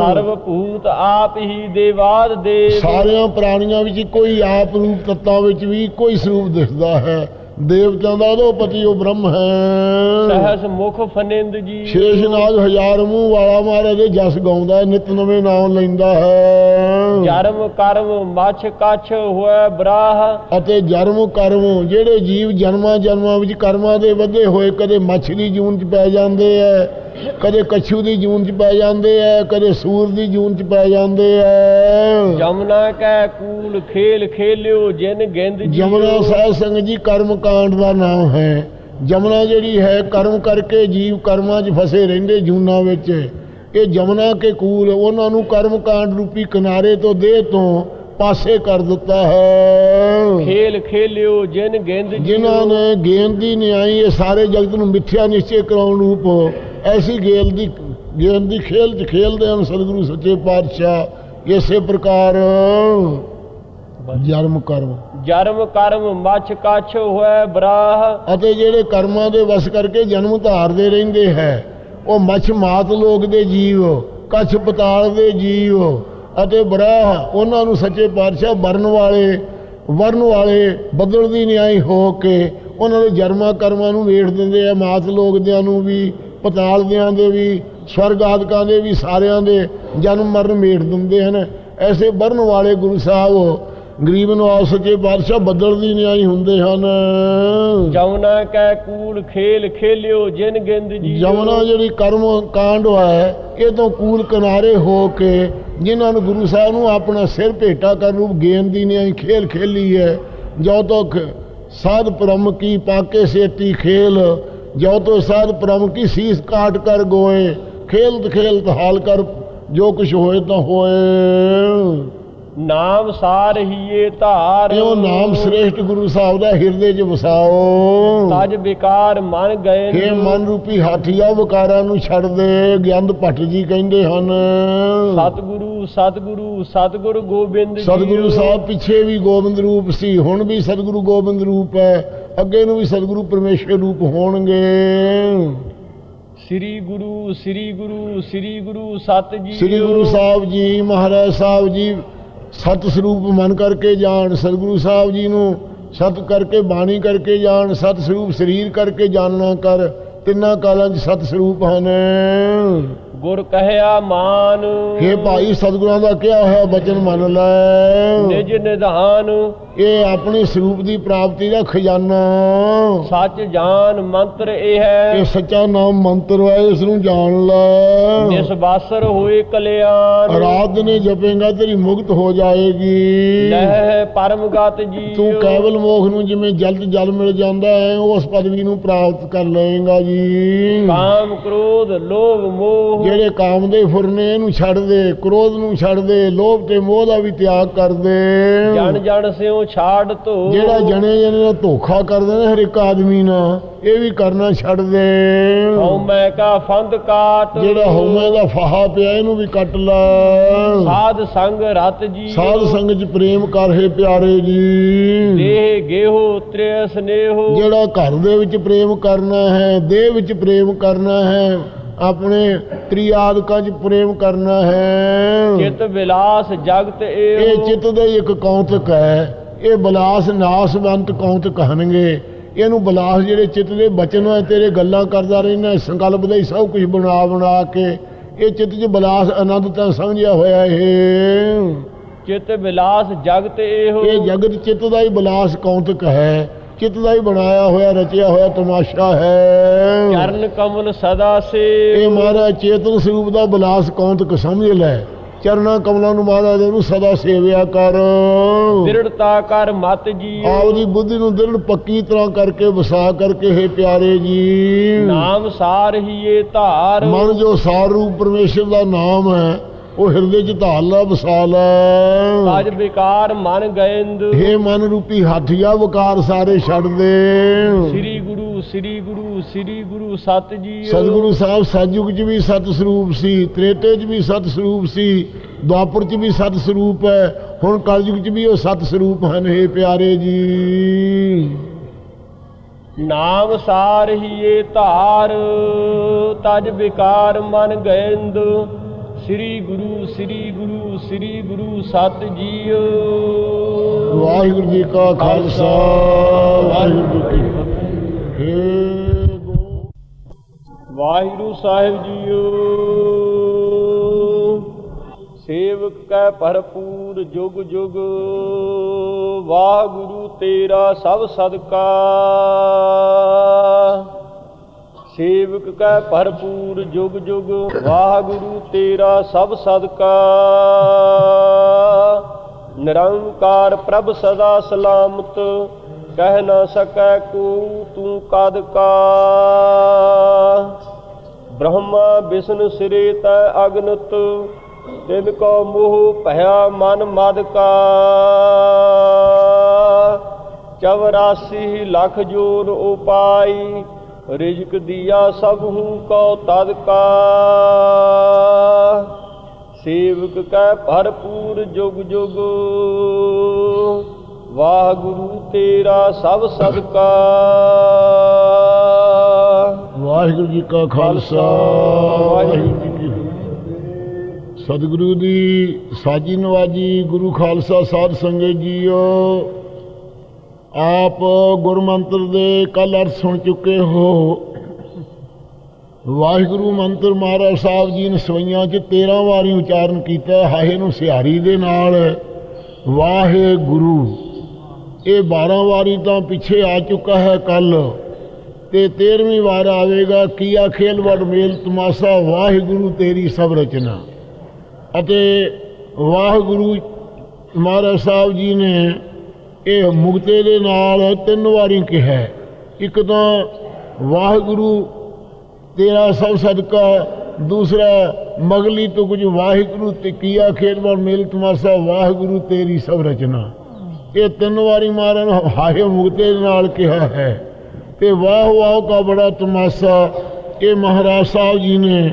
ਸਰਵ ਭੂਤ ਆਪ ਹੀ ਦੇਵਾਦ ਦੇਵ। ਸਾਰਿਆਂ ਪ੍ਰਾਣੀਆਂ ਵਿੱਚ ਕੋਈ ਆਪ ਰੂਪ ਤੱਤਾਂ ਵਿੱਚ ਵੀ ਕੋਈ ਸਰੂਪ ਦਿਖਦਾ ਹੈ। ਦੇਵਤਿਆਂ ਦਾ ਅਧੋਪਤੀ ਉਹ ਬ੍ਰਹਮ ਹੈ। ਸਹਸ ਮੁਖ ਫਨਿੰਦ ਜੀ। ਸ਼ੇਸ਼ਨਾਗ ਹਜ਼ਾਰ ਮੂੰਹ ਵਾਲਾ ਮਹਾਰਾਜ ਦੇ ਜਸ ਗਾਉਂਦਾ ਹੈ ਨਿਤ ਨਵੇਂ ਨਾਮ ਲੈਂਦਾ ਹੈ। ਜਰਮ ਕਰਮ ਮਛ ਕਛ ਹੋਇ ਬਰਾਹ। ਅਤੇ ਜਨਮ ਕਰਮ ਜਿਹੜੇ ਜੀਵ ਜਨਮਾਂ ਜਨਮਾਂ ਵਿੱਚ ਕਰਮਾਂ ਦੇ ਵਧੇ ਹੋਏ ਕਦੇ ਮੱਛਲੀ ਜੂਨ ਚ ਪੈ ਜਾਂਦੇ ਐ ਕਦੇ ਕਛੂ ਦੀ ਜੂਨ ਚ ਪੈ ਜਾਂਦੇ ਐ ਕਦੇ ਸੂਰ ਦੀ ਜੂਨ ਚ ਪੈ ਜਾਂਦੇ ਐ। ਜਮਨਾ ਕੈ ਕੂਲ ਖੇਲ ਖੇਲਿਓ ਜਿਨ ਗਿੰਦ ਜੀ ਜਮਨਾ ਸਾਹਿਬ ਸੰਗ ਜੀ ਕਰਮ ਕਾਂਡ ਦਾ ਨਾਮ ਹੈ। ਜਮਨਾ ਜਿਹੜੀ ਹੈ ਕਰਮ ਕਰਕੇ ਜੀਵ ਕਰਮਾਂ 'ਚ ਫਸੇ ਰਹਿੰਦੇ ਜੂਨਾਂ ਵਿੱਚ। ਇਹ ਜਮਨਾ ਕੇ ਕੂਲ ਉਹਨਾਂ ਨੂੰ ਕਰਮ ਕਾਂਡ ਰੂਪੀ ਕਿਨਾਰੇ ਤੋਂ ਦੇਹ ਤੋਂ ਪਾਸੇ ਕਰ ਦਿੱਤਾ ਹੈ। ਖੇਲ ਖੇਲਿਓ ਜਿਨ ਗਿੰਦ ਜਿਨ੍ਹਾਂ ਨੇ ਗੇਂਦ ਦੀ ਨਿਆਈ ਇਹ ਸਾਰੇ ਜਗਤ ਨੂੰ ਮਿੱਥਿਆ ਨਿਸ਼ਚੈ ਕਰਾਉਣ ਰੂਪ। ਐਸੀ ਗੇਲ ਦੀ ਗੇਂਦ ਦੀ ਖੇਲ ਚ ਖੇਲਦੇ ਹਨ ਸਤਿਗੁਰੂ ਸੱਚੇ ਪਾਤਸ਼ਾਹ। ਇਸੇ ਪ੍ਰਕਾਰ ਜਨਮ ਕਰਮ। ਜਰਮ ਕਰਮ ਮਛ ਕਛ ਹੋਇ ਬਰਾਹ। ਅਤੇ ਜਿਹੜੇ ਕਰਮਾਂ ਦੇ ਵਸ ਕਰਕੇ ਜਨਮ ਧਾਰਦੇ ਰਹਿੰਦੇ ਹੈ ਉਹ ਮਛ ਮਾਤ ਲੋਕ ਦੇ ਜੀਵ ਕਛ ਪਤਾਲ ਦੇ ਜੀਵ ਅਤੇ ਬਰਾਹ ਉਹਨਾਂ ਨੂੰ ਸੱਚੇ ਪਾਤਸ਼ਾਹ ਵਰਨ ਵਾਲੇ ਵਰਨ ਵਾਲੇ ਬਦਲ ਦੀ ਨਿਆਈ ਹੋ ਕੇ ਉਹਨਾਂ ਦੇ ਜਨਮਾਂ ਕਰਮਾਂ ਨੂੰ ਵੇੜ ਦਿੰਦੇ ਆ ਮਾਤ ਲੋਕ ਦਿਆਂ ਨੂੰ ਵੀ ਪਤਾਲ ਦਿਆਂ ਦੇ ਵੀ ਸਵਰਗ ਆਦਿਕਾਂ ਦੇ ਵੀ ਸਾਰਿਆਂ ਦੇ ਜਨਮ ਮਰਨ ਮੇੜ ਦਿੰਦੇ ਹਨ। ਐਸੇ ਵਰਨ ਵਾਲੇ ਗੁਰੂ ਸਾਹਿਬ ਗਰੀਬ ਨਵਾਜ਼ ਸੱਚੇ ਪਾਤਸ਼ਾਹ ਬਦਲ ਦੀ ਨਿਆਈ ਹੁੰਦੇ ਹਨ। ਜਮਨਾ ਕੈ ਕੂਲ ਖੇਲ ਖੇਲਿਓ ਜਿਨ ਗਿੰਦ ਜੀ ਜਮਨਾ ਜਿਹੜੀ ਕਰਮ ਕਾਂਡ ਹੈ ਇਹ ਤੋਂ ਕੂਲ ਕਿਨਾਰੇ ਹੋ ਕੇ ਜਿਨ੍ਹਾਂ ਨੂੰ ਗੁਰੂ ਸਾਹਿਬ ਨੂੰ ਆਪਣਾ ਸਿਰ ਭੇਟਾ ਕਰਨ ਰੂਪ ਗੇਂਦ ਦੀ ਨਿਆਈ ਖੇਲ ਖੇਲੀ ਹੈ ਜੋ ਤੱਕ ਸਾਧ ਪ੍ਰਮ ਕੀ ਪਾਕੇ ਸੇਤੀ ਖੇਲ ਜੋ ਤੋ ਸਾਧ ਪ੍ਰਮ ਕੀ ਸੀਸ ਕਾਟ ਕਰ ਗੋਏ ਖੇਲਤ ਖੇਲਤ ਹਾਲ ਕਰ ਜੋ ਕੁਛ ਹੋਏ ਤਾਂ ਹੋਏ। ਨਾਮ ਸਾਰ ਹੀਏ ਧਾਰ। ਇਹੋ ਨਾਮ ਸ੍ਰੇਸ਼ਟ ਗੁਰੂ ਸਾਹਿਬ ਦਾ ਹਿਰਦੇ 'ਚ ਵਸਾਓ। ਤਜ ਬਿਕਾਰ ਮਨ ਗਏ ਹੇ ਮਨ ਰੂਪੀ ਹਾਥੀਆ ਵਿਕਾਰਾਂ ਨੂੰ ਛੱਡ ਦੇ ਗਿਆੰਦ ਭੱਟ ਜੀ ਕਹਿੰਦੇ ਹਨ। ਸਤਿਗੁਰੂ ਸਤਿਗੁਰੂ ਸਤਿਗੁਰ ਗੋਬਿੰਦ ਜੀ। ਸਤਿਗੁਰੂ ਸਾਹਿਬ ਪਿੱਛੇ ਵੀ ਗੋਬਿੰਦ ਰੂਪ ਸੀ ਹੁਣ ਵੀ ਸਤਿਗੁਰੂ ਗੋਬਿੰਦ ਰੂਪ ਹੈ। ਅੱਗੇ ਨੂੰ ਵੀ ਸਤਿਗੁਰੂ ਪਰਮੇਸ਼ਰ ਰੂਪ ਹੋਣਗੇ। ਸ੍ਰੀ ਗੁਰੂ ਸ੍ਰੀ ਗੁਰੂ ਸ੍ਰੀ ਗੁਰੂ ਸਤ ਜੀ ਸ੍ਰੀ ਗੁਰੂ ਸਾਹਿਬ ਜੀ ਮਹਾਰਾਜ ਸਾਹਿਬ ਜੀ ਸਤ ਸਰੂਪ ਮਨ ਕਰਕੇ ਜਾਣ, ਸਤਿਗੁਰੂ ਸਾਹਿਬ ਜੀ ਨੂੰ ਸਤ ਕਰਕੇ, ਬਾਣੀ ਕਰਕੇ ਜਾਣ ਸਤ ਸਰੂਪ ਸਰੀਰ ਕਰਕੇ ਜਾਣਨਾ ਕਰ, ਤਿੰਨਾਂ ਕਾਲਾਂ 'ਚ ਸਤ ਸਰੂਪ ਹਨ। ਗੁਰ ਕਹਿਆ ਮਾਨ। ਹੇ ਭਾਈ ਸਤਿਗੁਰਾਂ ਦਾ ਕਿਹਾ ਹੋਇਆ ਬਚਨ ਮੰਨ ਲੈ। ਨਿਜ ਨਿਧਾਨ। ਇਹ ਆਪਣੇ ਸਰੂਪ ਦੀ ਪ੍ਰਾਪਤੀ ਦਾ ਖਜ਼ਾਨਾ। ਸੱਚ ਜਾਨ ਮੰਤਰ ਇਹ ਹੈ। ਇਹ ਸੱਚਾ ਨਾਮ ਮੰਤਰ ਹੈ ਇਸ ਨੂੰ ਜਾਣ ਲੈ। ਜਿਸ ਬਾਸਰ ਹੋਏ ਕਲਿਆਣ। ਰਾਤ ਦਿਨੇ ਜਪੇਗਾ ਤੇਰੀ ਮੁਕਤ ਹੋ ਜਾਏਗੀ। ਲਹਿ ਪਰਮਗਤ ਜੀ ਤੂੰ ਕੇਵਲ ਮੋਖ ਨੂੰ ਜਿਵੇਂ ਜਲਦ ਜਲ ਮਿਲ ਜਾਂਦਾ ਹੈ ਉਸ ਪਦਵੀ ਨੂੰ ਪ੍ਰਾਪਤ ਕਰ ਲਏਗਾ ਜੀ। ਕਾਮ ਕ੍ਰੋਧ ਲੋਭ ਮੋਹ। ਜਿਹੜੇ ਕਾਮ ਦੇ ਫੁਰਨੇ ਇਹਨੂੰ ਛੱਡ ਦੇ ਕ੍ਰੋਧ ਨੂੰ ਛੱਡ ਦੇ ਲੋਭ ਤੇ ਮੋਹ ਦਾ ਵੀ ਤਿਆਗ ਕਰ ਦੇ। ਜਨ ਜਨ ਸਿਓ ਛਾੜ ਧੋ। ਜਿਹੜਾ ਜਣੇ ਜਣੇ ਨਾਲ ਧੋਖਾ ਕਰਦੇ ਨੇ ਹਰ ਇੱਕ ਆਦਮੀ ਨਾਲ ਇਹ ਵੀ ਕਰਨਾ ਛੱਡ ਦੇ। ਹਉਮੈ ਕਾ ਫੰਦ ਕਾਟ। ਜਿਹੜਾ ਹਉਮੈ ਦਾ ਫਾਹਾ ਪਿਆ ਇਹਨੂੰ ਵੀ ਕੱਟ ਲੈ। ਸਾਧ ਸੰਗ ਰਤ ਜੀ ਸਾਧ ਸੰਗਤ ਚ ਪ੍ਰੇਮ ਕਰ ਹੈ ਪਿਆਰੇ ਜੀ। ਦੇਹ ਗੇਹੋ ਤ੍ਰਿਯ ਸਨੇਹੋ ਜਿਹੜਾ ਘਰ ਦੇ ਵਿੱਚ ਪ੍ਰੇਮ ਕਰਨਾ ਹੈ ਦੇਹ ਵਿੱਚ ਪ੍ਰੇਮ ਕਰਨਾ ਹੈ ਆਪਣੇ ਤ੍ਰਿਆਦਕਾਂ 'ਚ ਪ੍ਰੇਮ ਕਰਨਾ ਹੈ। ਚਿਤ ਵਿਲਾਸ ਜਗਤ ਇਹ ਚਿੱਤ ਦਾ ਇੱਕ ਕੌਤਕ ਹੈ। ਇਹ ਬਲਾਸ ਨਾਸਵੰਤ ਕੌਤਕ ਹਨਗੇ। ਇਹਨੂੰ ਬਲਾਸ ਜਿਹੜੇ ਚਿੱਤ ਦੇ ਬਚਨ ਹੈ ਤੇਰੇ ਗੱਲਾਂ ਕਰਦਾ ਰਹਿਣਾ ਸੰਕਲਪ ਦਾ ਹੀ ਸਭ ਕੁਝ ਬਣਾ ਬਣਾ ਕੇ ਇਹ ਚਿੱਤ 'ਚ ਬਲਾਸ ਆਨੰਦ ਤਾਂ ਸਮਝਿਆ ਹੋਇਆ ਇਹ। ਚਿਤ ਵਿਲਾਸ ਜਗਤ ਏਹੋ। ਇਹ ਜਗਤ ਚਿੱਤ ਦਾ ਹੀ ਬਲਾਸ ਕੌਤਕ ਹੈ। ਚਿੱਤ ਦਾ ਹੀ ਬਣਾਇਆ ਹੋਇਆ ਰਚਿਆ ਹੋਇਆ ਤਮਾਸ਼ਾ ਹੈ। ਚਰਨ ਕਮਲ ਸਦਾ ਸੇ ਇਹ ਮਹਾਰਾਜ ਚੇਤਨ ਸਰੂਪ ਦਾ ਬਲਾਸ ਕੌਂਤਕ ਸਮਝ ਲੈ। ਚਰਨਾ ਕਮਲਾਂ ਨੂੰ ਮਹਾਰਾਜ ਨੂੰ ਸਦਾ ਸੇਵਿਆ ਕਰ। ਦ੍ਰਿੜਤਾ ਕਰ ਮਤ ਜੀ ਆਪਦੀ ਬੁੱਧੀ ਨੂੰ ਦ੍ਰਿੜ ਪੱਕੀ ਤਰ੍ਹਾਂ ਕਰਕੇ ਵਸਾ ਕਰਕੇ ਹੈ ਪਿਆਰੇ ਜੀ ਨਾਮ ਸਾਰ ਹੀ ਇਹ ਧਾਰ। ਮਨ ਜੋ ਸਾਰ ਰੂਪ ਪਰਮੇਸ਼ਰ ਦਾ ਨਾਮ ਹੈ ਉਹ ਹਿਰਦੇ 'ਚ ਧਾਰ ਲਾ ਵਸਾ ਲੈ ਅਜ ਵਿਕਾਰ ਮਨ ਗਇੰਦ ਹੇ ਮਨ ਰੂਪੀ ਹਾਥੀਆ ਵਕਾਰ ਸਾਰੇ ਛੱਡ ਦੇ। ਸ੍ਰੀ ਗੁਰੂ ਸ੍ਰੀ ਗੁਰੂ ਸ੍ਰੀ ਗੁਰੂ ਸਤ ਜੀ। ਸਤਿਗੁਰੂ ਸਾਹਿਬ ਸਤਜੁਗ 'ਚ ਵੀ ਸਤ ਸਰੂਪ ਸੀ ਤ੍ਰੇਤੇ 'ਚ ਵੀ ਸਤ ਸਰੂਪ ਸੀ ਦੁਆਪਰ 'ਚ ਵੀ ਸਤ ਸਰੂਪ ਹੈ ਹੁਣ ਕਲਯੁਗ 'ਚ ਵੀ ਉਹ ਸਤ ਸਰੂਪ ਹਨ ਹੇ ਪਿਆਰੇ ਜੀ। ਨਾਮ ਸਾਰ ਹੀ ਇਹ ਧਾਰ ਤਜ ਵਿਕਾਰ ਮਨ ਗਇੰਦ ਸ੍ਰੀ ਗੁਰੂ ਸ੍ਰੀ ਗੁਰੂ ਸ੍ਰੀ ਗੁਰੂ ਸਤ ਜੀਓ ਵਾਹਿਗੁਰੂ ਜੀ ਕਾ ਖਾਲਸਾ ਵਾਹਿਗੁਰੂ ਜੀ ਕੀ ਫਤਿਹ। ਵਾਹਿਗੁਰੂ ਸਾਹਿਬ ਜੀਓ ਸੇਵਕ ਕੈ ਭਰਪੂਰ ਜੁਗ ਜੁਗ। ਵਾਹਿਗੁਰੂ ਤੇਰਾ ਸਭ ਸਦਕਾ। ਸੇਵਕ ਕੈ ਭਰਪੂਰ ਜੁਗ ਜੁਗ, ਵਾਹਿਗੁਰੂ ਤੇਰਾ ਸਭ ਸਦਕਾ। ਨਿਰੰਕਾਰ ਪ੍ਰਭ ਸਦਾ ਸਲਾਮਤ, ਕਹਿ ਨਾ ਸਕੈ ਕੋ ਤੂੰ ਕਦ ਕਾ। ਬ੍ਰਹਮਾ ਵਿਸ਼ਨ ਸਿਰੇ ਤੈ ਅਗਨਤ, ਤਿਨ ਕੋ ਮੋਹ ਭਇਆ ਮਨ ਮਦ ਕਾ। 84 ਲੱਖ ਜੋਰ ਉਪਾਈ ਰਿਜਕ ਦੀਆ ਸਭ ਹੂੰ ਕੋ ਤਦ ਕਾ ਸੇਵਕ ਕੈ ਭਰਪੂਰ ਜੁਗ ਜੁਗ। ਵਾਹਿਗੁਰੂ ਤੇਰਾ ਸਭ ਸਦਕਾ। ਵਾਹਿਗੁਰੂ ਜੀ ਕਾ ਖਾਲਸਾ। ਵਾਹਿਗੁਰੂ ਜੀ ਕੀ ਸਤਿਗੁਰੂ ਦੀ ਸਾਜੀ ਨਵਾਜੀ ਗੁਰੂ ਖਾਲਸਾ ਸਾਧ ਸੰਗਤ ਜੀਓ। ਆਪ ਗੁਰਮੰਤਰ ਦੇ ਕੱਲ ਅਰਥ ਸੁਣ ਚੁੱਕੇ ਹੋ। ਵਾਹਿਗੁਰੂ ਮੰਤਰ ਮਹਾਰਾਜ ਸਾਹਿਬ ਜੀ ਨੇ ਸਵਈਆਂ 'ਚ 13 ਵਾਰੀ ਉਚਾਰਨ ਕੀਤਾ ਹੈ। ਹਾਹੇ ਨੂੰ ਸਿਹਾਰੀ ਦੇ ਨਾਲ। ਵਾਹਿਗੁਰੂ, ਇਹ 12 ਵਾਰੀ ਤਾਂ ਪਿੱਛੇ ਆ ਚੁੱਕਾ ਹੈ ਕੱਲ ਤੇ 13ਵੀਂ ਵਾਰ ਆਵੇਗਾ। ਕੀਆ ਖੇਲ ਵਡ ਮੇਲ ਤਮਾਸਾ, ਵਾਹਿਗੁਰੂ ਤੇਰੀ ਸਭ ਰਚਨਾ। ਅਤੇ ਵਾਹਿਗੁਰੂ ਮਹਾਰਾਜ ਸਾਹਿਬ ਜੀ ਨੇ ਇਹ ਮੁਕਤੇ ਦੇ ਨਾਲ ਤਿੰਨ ਵਾਰੀ ਕਿਹਾ ਇੱਕ ਤਾਂ ਵਾਹਿਗੁਰੂ ਤੇਰਾ ਸਭ ਸਦਕਾ ਦੂਸਰਾ ਮਗਲੀ ਤੋਂ ਕੁਝ ਵਾਹਿਗੁਰੂ ਤੇ ਕੀਆ ਖੇਲ ਮੇਲ ਤਮਾਸਾ ਵਾਹਿਗੁਰੂ ਤੇਰੀ ਸਭ ਰਚਨਾ। ਇਹ ਤਿੰਨ ਵਾਰੀ ਮਹਾਰਾਜ ਨੇ ਹਾਏ ਮੁਕਤੇ ਦੇ ਨਾਲ ਕਿਹਾ ਹੈ। ਤੇ ਵਾਹ ਵਾਹ ਕਾ ਬੜਾ ਤਮਾਸਾ, ਇਹ ਮਹਾਰਾਜ ਸਾਹਿਬ ਜੀ ਨੇ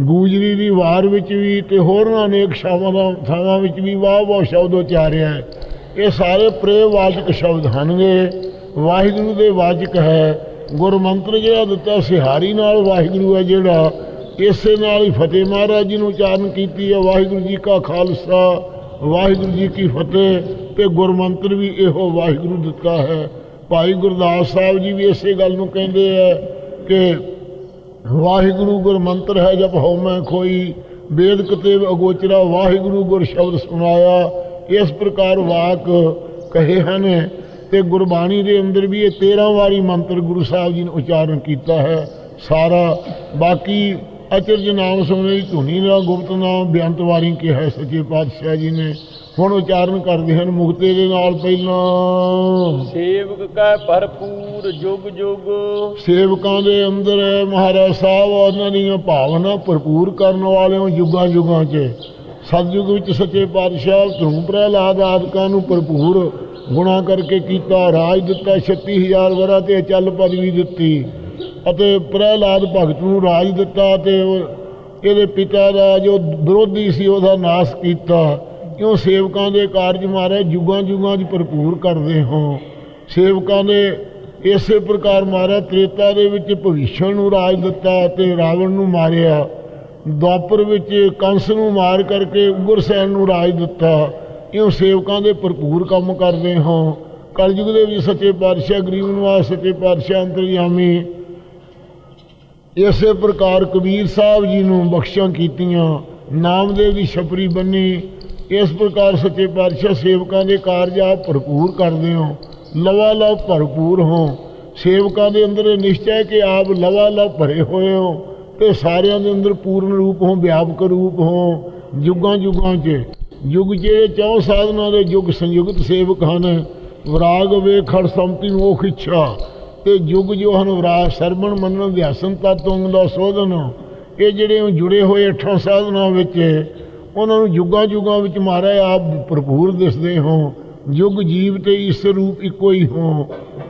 ਗੂਜਰੀ ਦੀ ਵਾਰ ਵਿੱਚ ਵੀ ਤੇ ਹੋਰਨਾਂ ਅਨੇਕ ਸ਼ਬਦਾਂ ਦਾ ਥਾਵਾਂ ਵਿੱਚ ਵੀ ਵਾਹ ਵਾਹ ਸ਼ਬਦ ਉਚਾਰਿਆ ਹੈ। ਇਹ ਸਾਰੇ ਪ੍ਰੇਮ ਵਾਚਕ ਸ਼ਬਦ ਹਨਗੇ ਵਾਹਿਗੁਰੂ ਦੇ ਵਾਚਕ ਹੈ। ਗੁਰਮੰਤਰ ਜਿਹੜਾ ਦਿੱਤਾ ਸਿਹਾਰੀ ਨਾਲ ਵਾਹਿਗੁਰੂ ਹੈ ਜਿਹੜਾ, ਇਸੇ ਨਾਲ ਹੀ ਫਤਿਹ ਮਹਾਰਾਜ ਜੀ ਨੂੰ ਉਚਾਰਨ ਕੀਤੀ ਹੈ। ਵਾਹਿਗੁਰੂ ਜੀ ਕਾ ਖਾਲਸਾ, ਵਾਹਿਗੁਰੂ ਜੀ ਕੀ ਫਤਿਹ ਤੇ ਗੁਰਮੰਤਰ ਵੀ ਇਹੋ ਵਾਹਿਗੁਰੂ ਦਿੱਤਾ ਹੈ। ਭਾਈ ਗੁਰਦਾਸ ਸਾਹਿਬ ਜੀ ਵੀ ਇਸੇ ਗੱਲ ਨੂੰ ਕਹਿੰਦੇ ਆ ਕਿ ਵਾਹਿਗੁਰੂ ਗੁਰਮੰਤਰ ਹੈ ਜਪ ਹਉ ਮੈਂ ਖੋਈ। ਵੇਦ ਕਤੇਬ ਅਗੋਚਰਾ ਵਾਹਿਗੁਰੂ ਗੁਰ ਸ਼ਬਦ ਸੁਣਾਇਆ। ਇਸ ਪ੍ਰਕਾਰ ਵਾਕ ਕਹੇ ਹਨ ਤੇ ਗੁਰਬਾਣੀ ਦੇ ਅੰਦਰ ਵੀ ਇਹ 13 ਵਾਰੀ ਮੰਤਰ ਗੁਰੂ ਸਾਹਿਬ ਜੀ ਨੇ ਉਚਾਰਨ ਕੀਤਾ ਹੈ। ਸਾਰਾ ਬਾਕੀ ਅਚਰਜ ਨਾਮ ਸੁਣਨੇ ਦੀ ਧੁਨੀ ਦਾ ਗੁਪਤ ਨਾਮ ਬੇਅੰਤ ਵਾਰੀ ਕਿਹਾ ਸੱਚੇ ਪਾਤਸ਼ਾਹ ਜੀ ਨੇ। ਹੁਣ ਉਚਾਰਨ ਕਰਦੇ ਹਨ ਮੁਕਤੇ ਦੇ ਨਾਲ ਪਹਿਲਾਂ। ਸੇਵਕ ਕੈ ਭਰਪੂਰ ਜੁਗ ਜੁਗ। ਸੇਵਕਾਂ ਦੇ ਅੰਦਰ ਮਹਾਰਾਜ ਸਾਹਿਬ ਉਹਨਾਂ ਦੀਆਂ ਭਾਵਨਾ ਭਰਪੂਰ ਕਰਨ ਵਾਲਿਆਂ ਯੁੱਗਾਂ ਯੁੱਗਾਂ 'ਚ। ਸਤਯੁਗ ਵਿੱਚ ਸੱਚੇ ਪਾਤਸ਼ਾਹ ਧਰਮ ਪ੍ਰਹਿਲਾਦ ਆਦਿਕਾਂ ਨੂੰ ਭਰਪੂਰ ਗੁਣਾ ਕਰਕੇ ਕੀਤਾ, ਰਾਜ ਦਿੱਤਾ 36000 ਵਰਾ ਤੇ ਚੱਲ ਪਦਵੀ ਦਿੱਤੀ ਅਤੇ ਪ੍ਰਹਿਲਾਦ ਭਗਤ ਨੂੰ ਰਾਜ ਦਿੱਤਾ ਤੇ ਇਹਦੇ ਪਿਤਾ ਦਾ ਜੋ ਵਿਰੋਧੀ ਸੀ ਉਹਦਾ ਨਾਸ਼ ਕੀਤਾ। ਕਿਉਂ ਸੇਵਕਾਂ ਦੇ ਕਾਰਜ ਮਾਰੇ? ਜੁਗਾਂ ਯੁੱਗਾਂ 'ਚ ਭਰਪੂਰ ਕਰਦੇ ਹੋ। ਸੇਵਕਾਂ ਨੇ ਇਸੇ ਪ੍ਰਕਾਰ ਮਾਰਿਆ, ਤ੍ਰੇਤਾ ਦੇ ਵਿੱਚ ਭਵਿਸ਼ਣ ਨੂੰ ਰਾਜ ਦਿੱਤਾ ਤੇ ਰਾਵਣ ਨੂੰ ਮਾਰਿਆ। ਦੁਆਪਰ ਵਿੱਚ ਕੰਸ ਨੂੰ ਮਾਰ ਕਰਕੇ ਉਗਰਸੈਨ ਨੂੰ ਰਾਜ ਦਿੱਤਾ। ਇਉਂ ਸੇਵਕਾਂ ਦੇ ਭਰਪੂਰ ਕੰਮ ਕਰਦੇ ਹੋ। ਕਲਯੁਗ ਦੇ ਵੀ ਸੱਚੇ ਪਾਤਸ਼ਾਹ, ਗਰੀਬ ਨਿਵਾਸ ਸੱਚੇ ਪਾਤਸ਼ਾਹ ਅੰਤਰਯਾਮੀ। ਇਸੇ ਪ੍ਰਕਾਰ ਕਬੀਰ ਸਾਹਿਬ ਜੀ ਨੂੰ ਬਖਸ਼ਾਂ ਕੀਤੀਆਂ। ਨਾਮਦੇਵ ਦੀ ਛਪਰੀ ਬੰਨੀ। ਇਸ ਪ੍ਰਕਾਰ ਸੱਚੇ ਪਾਤਸ਼ਾਹ ਸੇਵਕਾਂ ਦੇ ਕਾਰਜ ਆਪ ਭਰਪੂਰ ਕਰਦੇ ਹੋ। ਲਵਾ ਲਵ ਭਰਪੂਰ ਹੋ। ਸੇਵਕਾਂ ਦੇ ਅੰਦਰ ਇਹ ਨਿਸ਼ਚੈ ਕਿ ਆਪ ਲਵਾ ਲਵ ਭਰੇ ਹੋਏ ਹੋ। ਤੇ ਸਾਰਿਆਂ ਦੇ ਅੰਦਰ ਪੂਰਨ ਰੂਪ ਹੋ, ਵਿਆਪਕ ਰੂਪ ਹੋ ਯੁੱਗਾਂ ਯੁੱਗਾਂ 'ਚ। ਯੁੱਗ ਜਿਹੜੇ ਚੌ ਸਾਧਨਾਂ ਦੇ ਯੁੱਗ ਸੰਯੁਕਤ ਸੇਵਕ ਹਨ, ਵਿਰਾਗ ਵੇਖੜ ਸੰਪਤੀ, ਮੋਖ, ਇੱਛਾ। ਤੇ ਯੁੱਗ ਜੋ ਹਨ, ਵਿਰਾਗ, ਸਰਵਣ, ਮੰਨਣ ਅਧਿਆਸਨ ਤਤਵੰਗ ਦਾ ਸੋਧਨ। ਇਹ ਜਿਹੜੇ ਜੁੜੇ ਹੋਏ ਅਠਾਂ ਸਾਧਨਾਂ ਵਿੱਚ, ਉਹਨਾਂ ਨੂੰ ਯੁੱਗਾਂ ਯੁੱਗਾਂ ਵਿੱਚ ਮਹਾਰਾਜ ਆਪ ਭਰਪੂਰ ਦਿਸਦੇ ਹੋ। ਯੁੱਗ ਜੀਵ ਤੇ ਈਸ਼ਰ ਰੂਪ ਇੱਕੋ ਹੀ ਹੋ,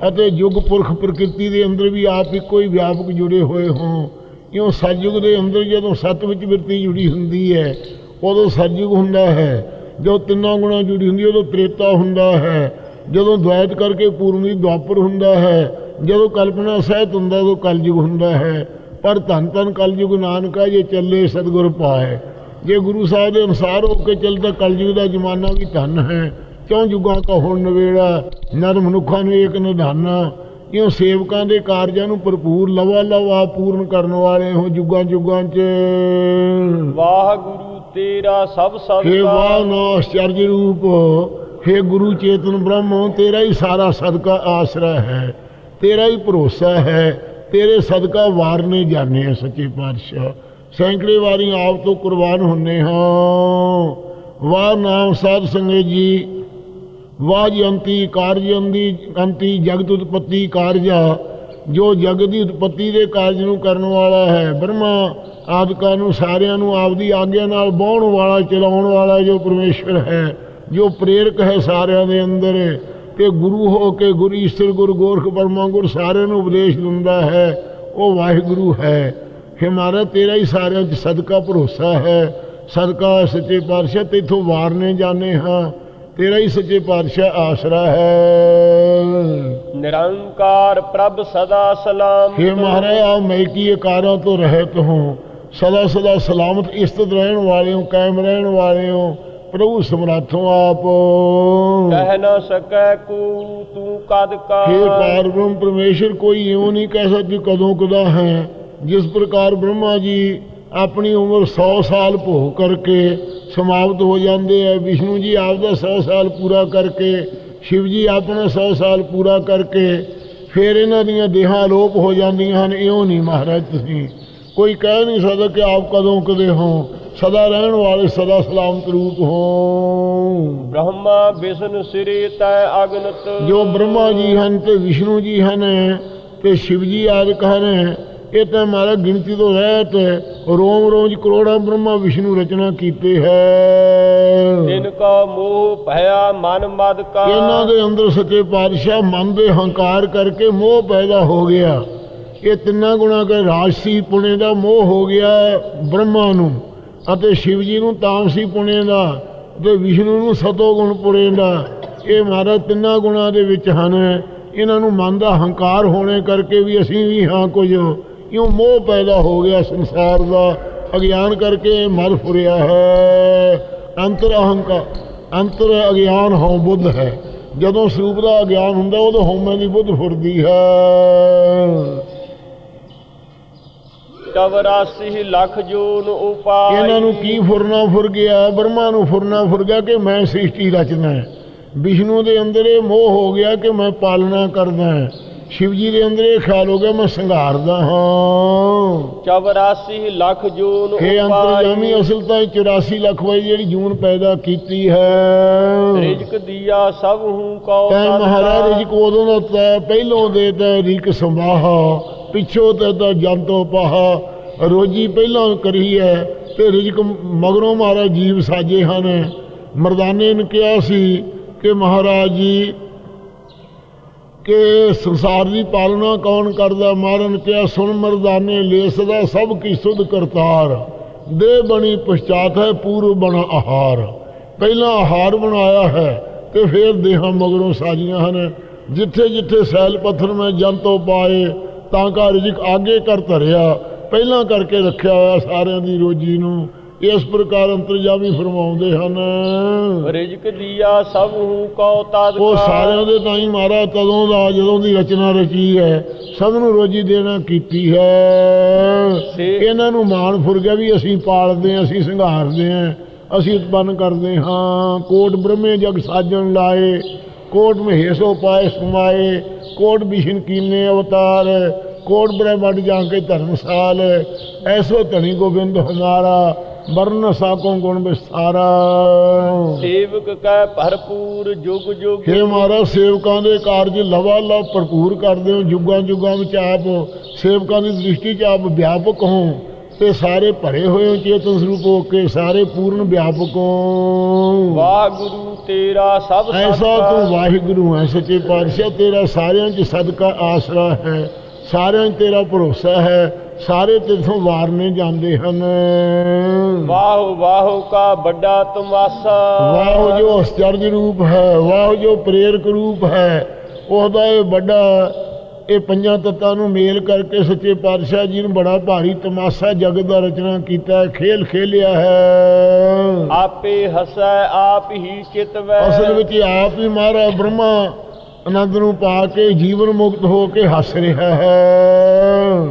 ਅਤੇ ਯੁੱਗ ਪੁਰਖ ਪ੍ਰਕਿਰਤੀ ਦੇ ਅੰਦਰ ਵੀ ਆਪ ਇੱਕੋ ਹੀ ਵਿਆਪਕ ਜੁੜੇ ਹੋਏ ਹੋ। ਕਿਉਂ ਸਤਯੁਗ ਦੇ ਅੰਦਰ ਜਦੋਂ ਸਤ ਵਿੱਚ ਬਿਰਤੀ ਜੁੜੀ ਹੁੰਦੀ ਹੈ, ਉਦੋਂ ਸਤਯੁਗ ਹੁੰਦਾ ਹੈ। ਜਦੋਂ ਤਿੰਨਾਂ ਗੁਣਾ ਜੁੜੀ ਹੁੰਦੀ ਉਦੋਂ ਤ੍ਰੇਤਾ ਹੁੰਦਾ ਹੈ। ਜਦੋਂ ਦੁਆਇਤ ਕਰਕੇ ਪੂਰਨੀ ਦੁਆਪਰ ਹੁੰਦਾ ਹੈ, ਜਦੋਂ ਕਲਪਨਾ ਸਹਿਤ ਹੁੰਦਾ ਉਦੋਂ ਕਲਯੁਗ ਹੁੰਦਾ ਹੈ। ਪਰ ਧੰਨ ਧੰਨ ਕਲਯੁਗ ਨਾਨਕਾ ਜੇ ਚੱਲੇ ਸਤਿਗੁਰ ਪਾਏ। ਜੇ ਗੁਰੂ ਸਾਹਿਬ ਦੇ ਅਨੁਸਾਰ ਹੋ ਕੇ ਚੱਲਦਾ ਕਲਯੁਗ ਦਾ ਜ਼ਮਾਨਾ ਵੀ ਧੰਨ ਹੈ। ਕਿਉਂ ਯੁਗਾਂ ਕਾ ਹੁਣ ਨਵੇੜਾ, ਨਰ ਮਨੁੱਖਾਂ ਨੂੰ ਇੱਕ ਨਿਧਾਨਾ। ਕਿਉਂ ਸੇਵਕਾਂ ਦੇ ਕਾਰਜਾਂ ਨੂੰ ਭਰਪੂਰ ਲਵਾ ਲਵਾ ਪੂਰਨ ਕਰਨ ਵਾਲੇ ਹੋ ਯੁਗਾਂ ਯੁਗਾਂ 'ਚ? ਵਾਹ ਗੁਰੂ ਤੇਰਾ ਸਭ ਹੇ ਸਦਕਾ। ਵਾਹ ਨਾ ਆਸ਼ਚਰਜ ਰੂਪ ਹੇ ਗੁਰੂ ਚੇਤਨ ਬ੍ਰਹਮ ਤੇਰਾ ਹੀ ਸਾਰਾ ਸਦਕਾ ਆਸਰਾ ਹੈ ਤੇਰਾ ਹੀ ਭਰੋਸਾ ਹੈ ਤੇਰੇ ਸਦਕਾ ਵਾਰਨੇ ਜਾਣੇ ਆ ਸੱਚੇ ਪਾਤਸ਼ਾਹ। ਸੈਂਕੜੇ ਵਾਰੀ ਆਪ ਤੋਂ ਕੁਰਬਾਨ ਹੁੰਨੇ ਹਾਂ। ਵਾਹ ਨਾਮ ਸਾਧ ਸੰਗਤ ਜੀ ਵਾਹ ਜੀ ਅੰਤੀ ਕਾਰਜ ਅੰਦੀ ਅੰਤੀ ਜਗਤ ਉਤਪਤੀ ਕਾਰਜਾ, ਜੋ ਜਗਤ ਦੀ ਉਤਪਤੀ ਦੇ ਕਾਰਜ ਨੂੰ ਕਰਨ ਵਾਲਾ ਹੈ। ਬ੍ਰਹਮਾ ਆਦਿਕਾਂ ਨੂੰ ਸਾਰਿਆਂ ਨੂੰ ਆਪਦੀ ਆਗਿਆ ਨਾਲ ਬਾਉਣ ਵਾਲਾ, ਚਲਾਉਣ ਵਾਲਾ ਜੋ ਪਰਮੇਸ਼ਰ ਹੈ, ਜੋ ਪ੍ਰੇਰਕ ਹੈ ਸਾਰਿਆਂ ਦੇ ਅੰਦਰ। ਤੇ ਗੁਰੂ ਹੋ ਕੇ ਗੁਰੂ ਈਸ਼ਰ, ਗੁਰ ਗੋਰਖ ਪਰਮਾ ਗੁਰ ਸਾਰਿਆਂ ਨੂੰ ਉਪਦੇਸ਼ ਦਿੰਦਾ ਹੈ, ਉਹ ਵਾਹਿਗੁਰੂ ਹੈ। ਕਿ ਤੇਰਾ ਹੀ ਸਾਰਿਆਂ 'ਚ ਸਦਕਾ ਭਰੋਸਾ ਹੈ। ਸਦਕਾ ਸੱਚੇ ਪਾਤਸ਼ਾਹ, ਤੇਥੋਂ ਵਾਰਨੇ ਜਾਣੇ ਹਾਂ। ਤੇਰਾ ਹੀ ਸੱਚੇ ਪਾਤਸ਼ਾਹ ਆਸਰਾ ਹੈ। ਨਿਰੰਕਾਰ ਪ੍ਰਭ ਸਦਾ ਸਲਾਮ हे ਮਹਾਰਾਜ ਆਪ ਮੈਂ ਕੀ ਕਾਰਾਂ ਤੋਂ ਰਹਿਤ ਹੋ? ਸਦਾ ਸਦਾ ਸਲਾਮਤ ਇਸਤਤ ਰਹਿਣ ਵਾਲਿਓ ਕਾਇਮ ਰਹਿਣ ਵਾਲਿਓ ਪ੍ਰਭੂ ਸਮਰੱਥੋ ਆਪ। ਕਹਿ ਨਾ ਸਕੈ ਕੋ ਤੂੰ ਕਦ ਕਾ। हे ਪਾਰ ਬ੍ਰਹਮ ਪਰਮੇਸ਼ਰ ਕੋਈ ਇਉਂ ਨਹੀਂ ਕਹਿ ਸਕਦਾ ਕਦੋਂ ਕਦਾ ਹੈ। ਜਿਸ ਪ੍ਰਕਾਰ ਬ੍ਰਹਮਾ ਜੀ ਆਪਣੀ ਉਮਰ 100 ਸਾਲ ਭੋਗ ਕਰਕੇ ਸਮਾਪਤ ਹੋ ਜਾਂਦੇ ਹੈ ਵਿਸ਼ਨੂੰ ਜੀ ਆਪਦਾ 100 ਸਾਲ ਪੂਰਾ ਕਰਕੇ ਸ਼ਿਵ ਜੀ ਆਪਣਾ 100 ਸਾਲ ਪੂਰਾ ਕਰਕੇ ਫਿਰ ਇਹਨਾਂ ਦੀਆਂ ਦੇਹਾਂ ਅਲੋਪ ਹੋ ਜਾਂਦੀਆਂ ਹਨ। ਇਉਂ ਨਹੀਂ ਮਹਾਰਾਜ ਤੁਸੀਂ ਕੋਈ ਕਹਿ ਨਹੀਂ ਸਕਦਾ ਕਿ ਆਪ ਕਦੋਂ ਕਦੇ ਹੋ ਸਦਾ ਰਹਿਣ ਵਾਲੇ ਸਦਾ ਸਲਾਮਤ ਰੂਪ ਹੋ। ਬ੍ਰਹਮਾ ਵਿਸ਼ਨ ਸਿਰੇ ਤੈ ਅਗਨਤ। ਜੋ ਬ੍ਰਹਮਾ ਜੀ ਹਨ ਤੇ ਵਿਸ਼ਨੂੰ ਜੀ ਹਨ ਤੇ ਸ਼ਿਵ ਜੀ ਆਦਿਕ ਹਨ ਇਹ ਤਾਂ ਮਾਰਾ ਗਿਣਤੀ ਤੋਂ ਰਹਿਤ ਰੋਮ ਰੋਜ ਕਰੋੜਾਂ ਬ੍ਰਹਮਾ ਵਿਸ਼ਨੂੰ ਰਚਨਾ ਕੀਤੇ ਹੈ। ਤਿਨ ਕਾ ਮੋਹ ਭਇਆ ਮਨ ਮਦ ਕਾ। ਇਹਨਾਂ ਦੇ ਅੰਦਰ ਸੱਚੇ ਪਾਤਸ਼ਾਹ ਮਨ ਦੇ ਹੰਕਾਰ ਕਰਕੇ ਮੋਹ ਪੈਦਾ ਹੋ ਗਿਆ। ਇਹ ਤਿੰਨਾਂ ਗੁਣਾ ਕੇ ਰਾਜਸੀ ਪੁਣੇ ਦਾ ਮੋਹ ਹੋ ਗਿਆ ਬ੍ਰਹਮਾ ਨੂੰ। ਅਤੇ ਸ਼ਿਵ ਜੀ ਨੂੰ ਤਾਮਸੀ ਪੁਣੇ ਦਾ ਤੇ ਵਿਸ਼ਨੂੰ ਨੂੰ ਸਤੋ ਗੁਣ ਪੁਣੇ ਦਾ। ਇਹ ਮਹਾਰਾਜ ਤਿੰਨਾਂ ਗੁਣਾ ਦੇ ਵਿੱਚ ਹਨ। ਇਹਨਾਂ ਨੂੰ ਮਨ ਦਾ ਹੰਕਾਰ ਹੋਣੇ ਕਰਕੇ ਵੀ ਅਸੀਂ ਵੀ ਹਾਂ ਕੁਝ ਇਉਂ ਮੋਹ ਪੈਦਾ ਹੋ ਗਿਆ ਸੰਸਾਰ ਦਾ? ਅਗਿਆਨ ਕਰਕੇ ਮਰ ਫੁਰਿਆ ਹੈ। ਅੰਤਰ ਅਹੰਕਾਰ ਅੰਤਰ ਅਗਿਆਨ ਹਉ ਬੁੱਧ ਹੈ। ਜਦੋਂ ਸਰੂਪ ਦਾ ਅਗਿਆਨ ਹੁੰਦਾ ਉਦੋਂ ਹਉਮੈ ਦੀ ਬੁੱਧ ਫੁਰਦੀ ਹੈ। 84 ਲੱਖ ਜੋਨ ਉਪਾਈ। ਇਹਨਾਂ ਨੂੰ ਕੀ ਫੁਰਨਾ ਫੁਰ ਗਿਆ? ਬ੍ਰਹਮਾ ਨੂੰ ਫੁਰਨਾ ਫੁਰ ਗਿਆ ਕਿ ਮੈਂ ਸ੍ਰਿਸ਼ਟੀ ਰਚਨਾ ਹੈ। ਵਿਸ਼ਨੂੰ ਦੇ ਅੰਦਰ ਇਹ ਮੋਹ ਹੋ ਗਿਆ ਕਿ ਮੈਂ ਪਾਲਣਾ ਕਰਦਾ ਹਾਂ। ਸ਼ਿਵ ਜੀ ਦੇ ਅੰਦਰ ਇਹ ਖਿਆਲ ਹੋ ਗਿਆ ਮੈਂ ਸੰਘਾਰਦਾ ਹਾਂ। 84 ਲੱਖ ਜੂਨ ਇਹ ਅੰਤਰਜਾਮੀ ਅਸਲ ਤਾਂ ਇਹ 84 ਲੱਖ ਵਾਲੀ ਜਿਹੜੀ ਜੂਨ ਪੈਦਾ ਕੀਤੀ ਹੈ। ਰਿਜਕ ਦੀਆ ਸਭ ਹੂੰ ਕਉ ਤੈ ਮਹਾਰਾਜ ਕਾ। ਜੀ ਕੋ ਉਦੋਂ ਦਾ ਤੈ ਪਹਿਲੋਂ ਦੇ ਤੈ ਰਿਕ ਸੰਭਾਹਾ ਪਿੱਛੋਂ ਤੇ ਤਾਂ ਜੰਤੋ ਪਾਹਾ ਰੋਜੀ ਪਹਿਲਾਂ ਕਰੀ ਹੈ ਤੇ ਰਿਜਕ ਮਗਰੋਂ ਮਹਾਰਾਜ ਜੀਵ ਸਾਜੇ ਹਨ। ਮਰਦਾਨੇ ਨੇ ਕਿਹਾ ਸੀ ਕਿ ਮਹਾਰਾਜ ਜੀ ਕਿ ਸੰਸਾਰ ਦੀ ਪਾਲਣਾ ਕੌਣ ਕਰਦਾ? ਮਾਰਨ ਕਿਹਾ ਸੁਣ ਮਰਦਾਨੇ ਲੈ ਸਦਾ ਸਭ ਕੀ ਸੁਧ ਕਰਤਾਰ। ਦੇ ਬਣੀ ਪਛਾਤ ਹੈ, ਪੂਰਵ ਬਣਾ ਆਹਾਰ। ਪਹਿਲਾਂ ਆਹਾਰ ਬਣਾਇਆ ਹੈ ਤੇ ਫਿਰ ਦੇਹਾਂ ਮਗਰੋਂ ਸਾਜੀਆਂ ਹਨ। ਜਿੱਥੇ ਜਿੱਥੇ ਸੈਲ ਪੱਥਰ ਮੈਂ ਜੰਤੋ ਪਾਏ, ਤਾਂ ਕਾ ਰਿਜਕ ਆਗੇ ਕਰ ਧਰਿਆ। ਪਹਿਲਾਂ ਕਰਕੇ ਰੱਖਿਆ ਹੋਇਆ ਸਾਰਿਆਂ ਦੀ ਰੋਜੀ ਨੂੰ। ਇਸ ਪ੍ਰਕਾਰ ਅੰਤਰਜਾਮੀ ਫਰਮਾਉਂਦੇ ਹਨ। ਰਿਜਕ ਦੀਆ ਸਭ ਹੂੰ ਕਉ ਤਦ ਉਹ ਕਾ। ਸਾਰਿਆਂ ਦੇ ਤਾਂ ਹੀ ਮਾਰਾ ਤਦੋਂ ਦਾ ਜਦੋਂ ਦੀ ਰਚਨਾ ਰਚੀ ਹੈ ਸਭ ਨੂੰ ਰੋਜੀ ਦੇਣਾ ਕੀਤੀ ਹੈ। ਇਹਨਾਂ ਨੂੰ ਮਾਣ ਫੁਰ ਗਿਆ ਵੀ ਅਸੀਂ ਪਾਲਦੇ ਹਾਂ ਅਸੀਂ ਸੰਘਾਰਦੇ ਹਾਂ ਅਸੀਂ ਉਤਪੰਨ ਕਰਦੇ ਹਾਂ। ਕੋਟ ਬ੍ਰਹਮੇ ਜਗ ਸਾਜਣ ਲਾਏ ਕੋਟ ਮਹੇਸ਼ੋ ਪਾਏ ਸਮਾਏ ਕੋਟ ਵਿਸ਼ਨ ਕੀਨੇ ਅਵਤਾਰ ਕੋਟ ਬ੍ਰਹਮੰਡ ਜਾ ਕੇ ਧਰਮਸਾਲ ਐਸੋ ਧਣੀ ਗੋਬਿੰਦ ਹਮਾਰਾ ਵਰਨ ਸਾਕੋ ਗੁਣ ਵਿਸਥਾਰਾ। ਸੇਵਕ ਕੈ ਭਰਪੂਰ ਜੁਗ ਜੁਗ। ਹੇ ਮਹਾਰਾਜ ਸੇਵਕਾਂ ਦੇ ਕਾਰਜ ਲਵਾ ਲਵ ਭਰਪੂਰ ਕਰਦੇ ਹੋ ਜੁਗਾਂ ਜੁਗਾਂ ਵਿੱਚ ਆਪ ਸੇਵਕਾਂ ਦੀ ਦ੍ਰਿਸ਼ਟੀ 'ਚ ਆਪ ਵਿਆਪਕ ਹੋ ਤੇ ਸਾਰੇ ਭਰੇ ਹੋਏ ਹੋ ਚੇਤਨ ਸਰੂਪ ਹੋ ਕੇ ਸਾਰੇ ਪੂਰਨ ਵਿਆਪਕ ਹੋ। ਵਾਹਿਗੁਰੂ ਤੇਰਾ ਸਭ ਐਸਾ ਸਦਕਾ। ਤੂੰ ਵਾਹਿਗੁਰੂ ਹੈ ਸੱਚੇ ਪਾਤਸ਼ਾਹ ਤੇਰਾ ਸਾਰਿਆਂ 'ਚ ਸਦਕਾ ਆਸਰਾ ਹੈ। ਸਾਰਿਆਂ ਤੇਰਾ ਭਰੋਸਾ ਹੈ ਸਾਰੇ ਤੇਥੋਂ ਵਾਰਨੇ ਜਾਂਦੇ ਹਨ। ਵਾਹ ਵਾਹ ਕਾ ਵੱਡਾ ਤਮਾਸਾ। ਵਾਹ ਜੋ ਅਸਚਰਜ ਰੂਪ ਹੈ ਵਾਹ ਜੋ ਪ੍ਰੇਰਕ ਰੂਪ ਹੈ ਉਹਦਾ ਇਹ ਵੱਡਾ ਇਹ ਪੰਜਾਂ ਤੱਤਾਂ ਨੂੰ ਮੇਲ ਕਰਕੇ ਸੱਚੇ ਪਾਤਸ਼ਾਹ ਜੀ ਨੇ ਬੜਾ ਭਾਰੀ ਤਮਾਸ਼ਾ ਜਗਤ ਦਾ ਰਚਨਾ ਕੀਤਾ ਖੇਲ ਖੇਲਿਆ ਹੈ। ਆਪੇ ਹਸੈ ਆਪ ਹੀ ਚਿਤਵੈ। ਅਸਲ ਵਿੱਚ ਆਪ ਹੀ ਮਹਾਰਾਜ ਬ੍ਰਹਮਾ ਆਨੰਦ ਨੂੰ ਪਾ ਕੇ ਜੀਵਨ ਮੁਕਤ ਹੋ ਕੇ ਹੱਸ ਰਿਹਾ ਹੈ।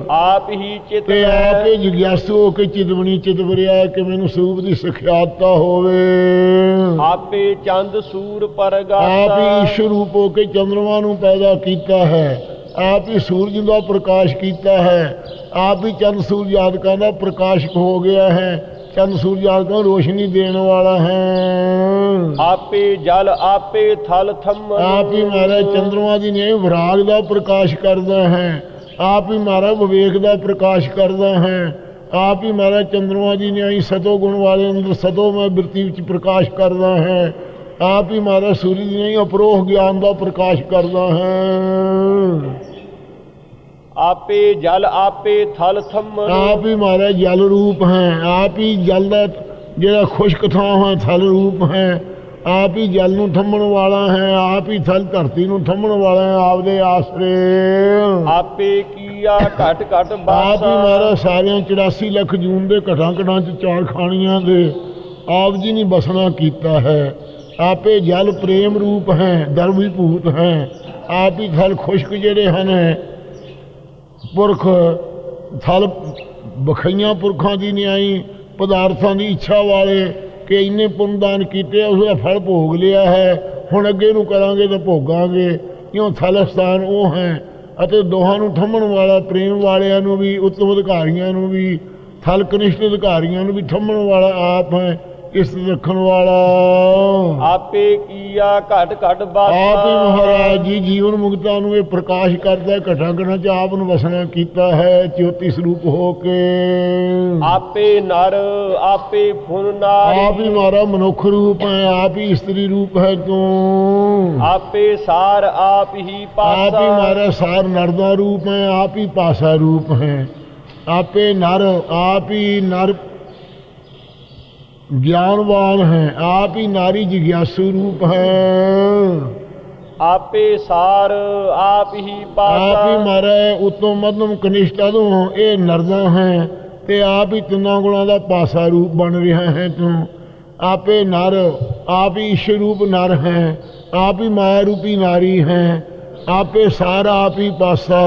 ਆਪ ਹੀ ਤੇ ਚਿਤਵੈ ਆਪ ਹੀ ਜਿਗਿਆਸੂ ਹੋ ਕੇ ਚਿਤਵਣੀ ਚਿਤਵਰਿਆ ਕਿ ਮੈਨੂੰ ਸਰੂਪ ਦੀ ਸਿਖਿਆਤਾ ਹੋਵੇ। ਆਪੇ ਚੰਦ ਸੂਰ ਆਪ ਪਰਗਾਸਾ ਹੀ ਈਸ਼ਵਰ ਰੂਪ ਹੋ ਕੇ ਚੰਦਰਮਾ ਨੂੰ ਪੈਦਾ ਕੀਤਾ ਹੈ। ਆਪ ਹੀ ਸੂਰਜ ਦਾ ਪ੍ਰਕਾਸ਼ ਕੀਤਾ ਹੈ। ਆਪ ਹੀ ਚੰਦ ਸੂਰਜ ਆਦਿਕਾਂ ਦਾ ਪ੍ਰਕਾਸ਼ਕ ਹੋ ਗਿਆ ਹੈ। ਚੰਦ ਸੂਰਜ ਨੂੰ ਰੋਸ਼ਨੀ ਦੇਣ ਵਾਲਾ ਹੈ। ਆਪੇ ਜਲ ਆਪੇ ਥਲ ਥੰਮਨ ਆਪ ਹੀ ਮਹਾਰਾਜ ਚੰਦਰਮਾ ਦੀ ਨੇ ਵਿਰਾਗ ਦਾ ਪ੍ਰਕਾਸ਼ ਕਰਦਾ ਹੈ। ਆਪ ਹੀ ਮਹਾਰਾਜ ਵਿਵੇਕ ਦਾ ਪ੍ਰਕਾਸ਼ ਕਰਦਾ ਹੈ। ਆਪ ਹੀ ਮਹਾਰਾਜ ਚੰਦਰਮਾ ਦੀ ਨੇ ਆਈ ਸਤੋ ਗੁਣ ਵਾਲੇ ਅੰਦਰ ਸਤੋ ਮੈਂ ਬਿਰਤੀ ਵਿੱਚ ਪ੍ਰਕਾਸ਼ ਕਰਦਾ ਹੈ। ਆਪ ਹੀ ਮਹਾਰਾਜ ਸੂਰਜ ਦੀ ਨੇ ਅਪਰੋਹ ਗਿਆਨ ਦਾ ਪ੍ਰਕਾਸ਼ ਕਰਦਾ ਹੈ। ਆਪੇ ਜਲ ਆਪੇ ਥਲ ਥੰਮਨ ਆਪ ਹੀ ਮਹਾਰਾਜ ਜਲ ਰੂਪ ਹੈ ਆਪ ਹੀ ਜਲ ਦਾ ਜਿਹੜਾ ਖੁਸ਼ਕ ਥਾਂ ਹੈ ਥਲ ਰੂਪ ਹੈ। ਆਪ ਹੀ ਜਲ ਨੂੰ ਥੰਮਣ ਵਾਲਾ ਹੈ ਆਪ ਹੀ ਥਲ ਧਰਤੀ ਨੂੰ ਥੰਮਣ ਵਾਲਾ ਹੈ ਆਪਦੇ ਆਸਰੇ। ਆਪੇ ਕੀਆ ਘਟ ਘਟ ਆਪ ਹੀ ਬਾਸਾ। ਮਹਾਰਾਜ ਸਾਰਿਆਂ 84 ਲੱਖ ਜੂਨ ਦੇ ਘਟਾਂ ਘਟਾਂ ਚ ਚਾਰ ਖਾਣੀਆਂ ਦੇ। ਆਪ ਜੀ ਨੇ ਬਸਣਾ ਕੀਤਾ ਹੈ। ਆਪੇ ਜਲ ਪ੍ਰੇਮ ਰੂਪ ਹੈ ਦਰਵੀ ਭੂਤ ਹੈ। ਆਪ ਹੀ ਥਲ ਖੁਸ਼ਕ ਜਿਹੜੇ ਹਨ ਪੁਰਖ ਥਲ ਬਖਈਆਂ ਪੁਰਖਾਂ ਦੀ ਨਿਆਈ ਪਦਾਰਥਾਂ ਦੀ ਇੱਛਾ ਵਾਲੇ ਕਿ ਇੰਨੇ ਪੁੰਨਦਾਨ ਕੀਤੇ ਆ, ਉਸਦਾ ਫਲ ਭੋਗ ਲਿਆ ਹੈ। ਹੁਣ ਅੱਗੇ ਨੂੰ ਕਰਾਂਗੇ ਤਾਂ ਭੋਗਾਂਗੇ। ਕਿਉਂ ਥਲ ਸਥਾਨ ਉਹ ਹੈ ਅਤੇ ਦੋਹਾਂ ਨੂੰ ਥੰਮਣ ਵਾਲਾ ਪ੍ਰੇਮ ਵਾਲਿਆਂ ਨੂੰ ਵੀ ਉੱਤਮ ਅਧਿਕਾਰੀਆਂ ਨੂੰ ਵੀ ਥਲ ਕਨਿਸ਼ਟ ਅਧਿਕਾਰੀਆਂ ਨੂੰ ਵੀ ਥੰਮਣ ਵਾਲਾ ਆਪ ਹੈ। ਇਸ ਰੱਖਣ ਵਾਲਾ। ਆਪੇ ਕੀਆ ਘਟ ਘਟ ਬਾਸਾ ਆਪ ਹੀ ਮਹਾਰਾਜ ਜੀ ਜੀਵਨ ਮੁਕਤਾਂ ਨੂੰ ਇਹ ਪ੍ਰਕਾਸ਼ ਕਰਦਾ ਘਟਾਂ ਘਟਾਂ ਚ ਆਪ ਨੂੰ ਵਸਣਾ ਕੀਤਾ ਹੈ ਜੋਤੀ ਸਰੂਪ ਹੋ ਕੇ। ਆਪੇ ਨਰ ਆਪੇ ਫੁਨ ਨਾਰੀ। ਆਪ ਹੀ ਮਾਰਾ ਮਨੁੱਖ ਰੂਪ ਹੈ ਆਪ ਹੀ ਇਸਤਰੀ ਰੂਪ ਹੈ ਤੂੰ। ਆਪੇ ਸਾਰ ਆਪ ਹੀ ਆਪ ਹੀ ਪਾਸਾ ਮਾਰਾ ਸਾਰ ਨਰ ਦਾ ਰੂਪ ਹੈ ਆਪ ਹੀ ਪਾਸਾ ਰੂਪ ਹੈ। ਆਪੇ ਨਰ ਆਪ ਹੀ ਨਰ ਗਿਆਨਵਾਨ ਹੈ ਆਪ ਹੀ ਨਾਰੀ ਜਿਗਿਆਸੂ ਰੂਪ ਹੈ। ਆਪੇ ਸਾਰ ਆਪ ਹੀ ਆਪ ਹੀ ਮਾਰਾ ਉਤੋਂ ਮਧਮ ਕਨਿਸ਼ਟ ਅਦੋਂ ਇਹ ਨਰਦਾ ਹੈ ਤੇ ਆਪ ਹੀ ਤਿੰਨਾਂ ਗੁਣਾਂ ਦਾ ਪਾਸਾ ਰੂਪ ਬਣ ਰਿਹਾ ਹੈ ਤੂੰ। ਆਪੇ ਨਰ ਆਪ ਹੀ ਈਸ਼ਵਰ ਰੂਪ ਨਰ ਹੈ ਆਪ ਹੀ ਮਾਇਆ ਰੂਪੀ ਨਾਰੀ ਹੈ। ਆਪੇ ਸਾਰਾ ਆਪ ਹੀ ਪਾਸਾ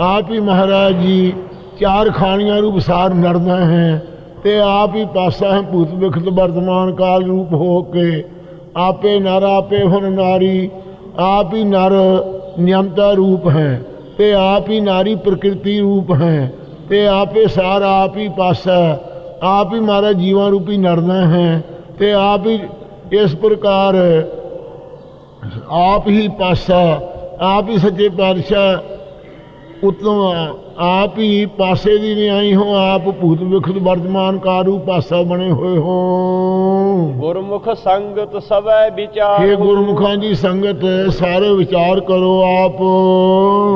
ਆਪ ਹੀ ਮਹਾਰਾਜ ਜੀ ਚਾਰ ਖਾਣੀਆਂ ਰੂਪ ਸਾਰ ਨਰਦਾ ਹੈ। ਤੇ ਆਪ ਹੀ ਪਾਸਾ ਹੈ ਭੂਤ ਵਿਖਤ ਵਰਤਮਾਨ ਕਾਲ ਰੂਪ ਹੋ ਕੇ। ਆਪੇ ਨਰ, ਆਪੇ ਹੁਣ ਨਾਰੀ, ਆਪ ਹੀ ਨਰ ਨਿਯਮਤਾ ਰੂਪ ਹੈ। ਤੇ ਆਪ ਹੀ ਨਾਰੀ ਪ੍ਰਕਿਰਤੀ ਰੂਪ ਹੈ। ਤੇ ਆਪੇ ਸਾਰ ਆਪ ਹੀ ਪਾਸਾ ਆਪ ਹੀ ਮਾਰਾ ਜੀਵਾਂ ਰੂਪੀ ਨਰਨਾ ਹੈ। ਤੇ ਆਪ ਹੀ ਇਸ ਪ੍ਰਕਾਰ ਆਪ ਹੀ ਪਾਸਾ ਆਪ ਹੀ ਸੱਚੇ ਪਾਤਸ਼ਾਹ ਉਤਮ ਆਪ ਹੀ ਪਾਸੇ ਦੀ ਨਹੀਂ ਆਈ ਹੋ ਆਪ ਭੂਤ ਵਿਖਤ ਵਰਤਮਾਨ ਕਾਰੂ ਪਾਸਾ ਬਣੇ ਹੋਏ ਹੋ। ਗੁਰਮੁਖ ਸੰਗਤ ਸਵੈ ਵਿਚਾਰ ਇਹ ਗੁਰਮੁਖਾਂ ਦੀ ਸੰਗਤ ਸਾਰੇ ਵਿਚਾਰ ਕਰੋ ਆਪ।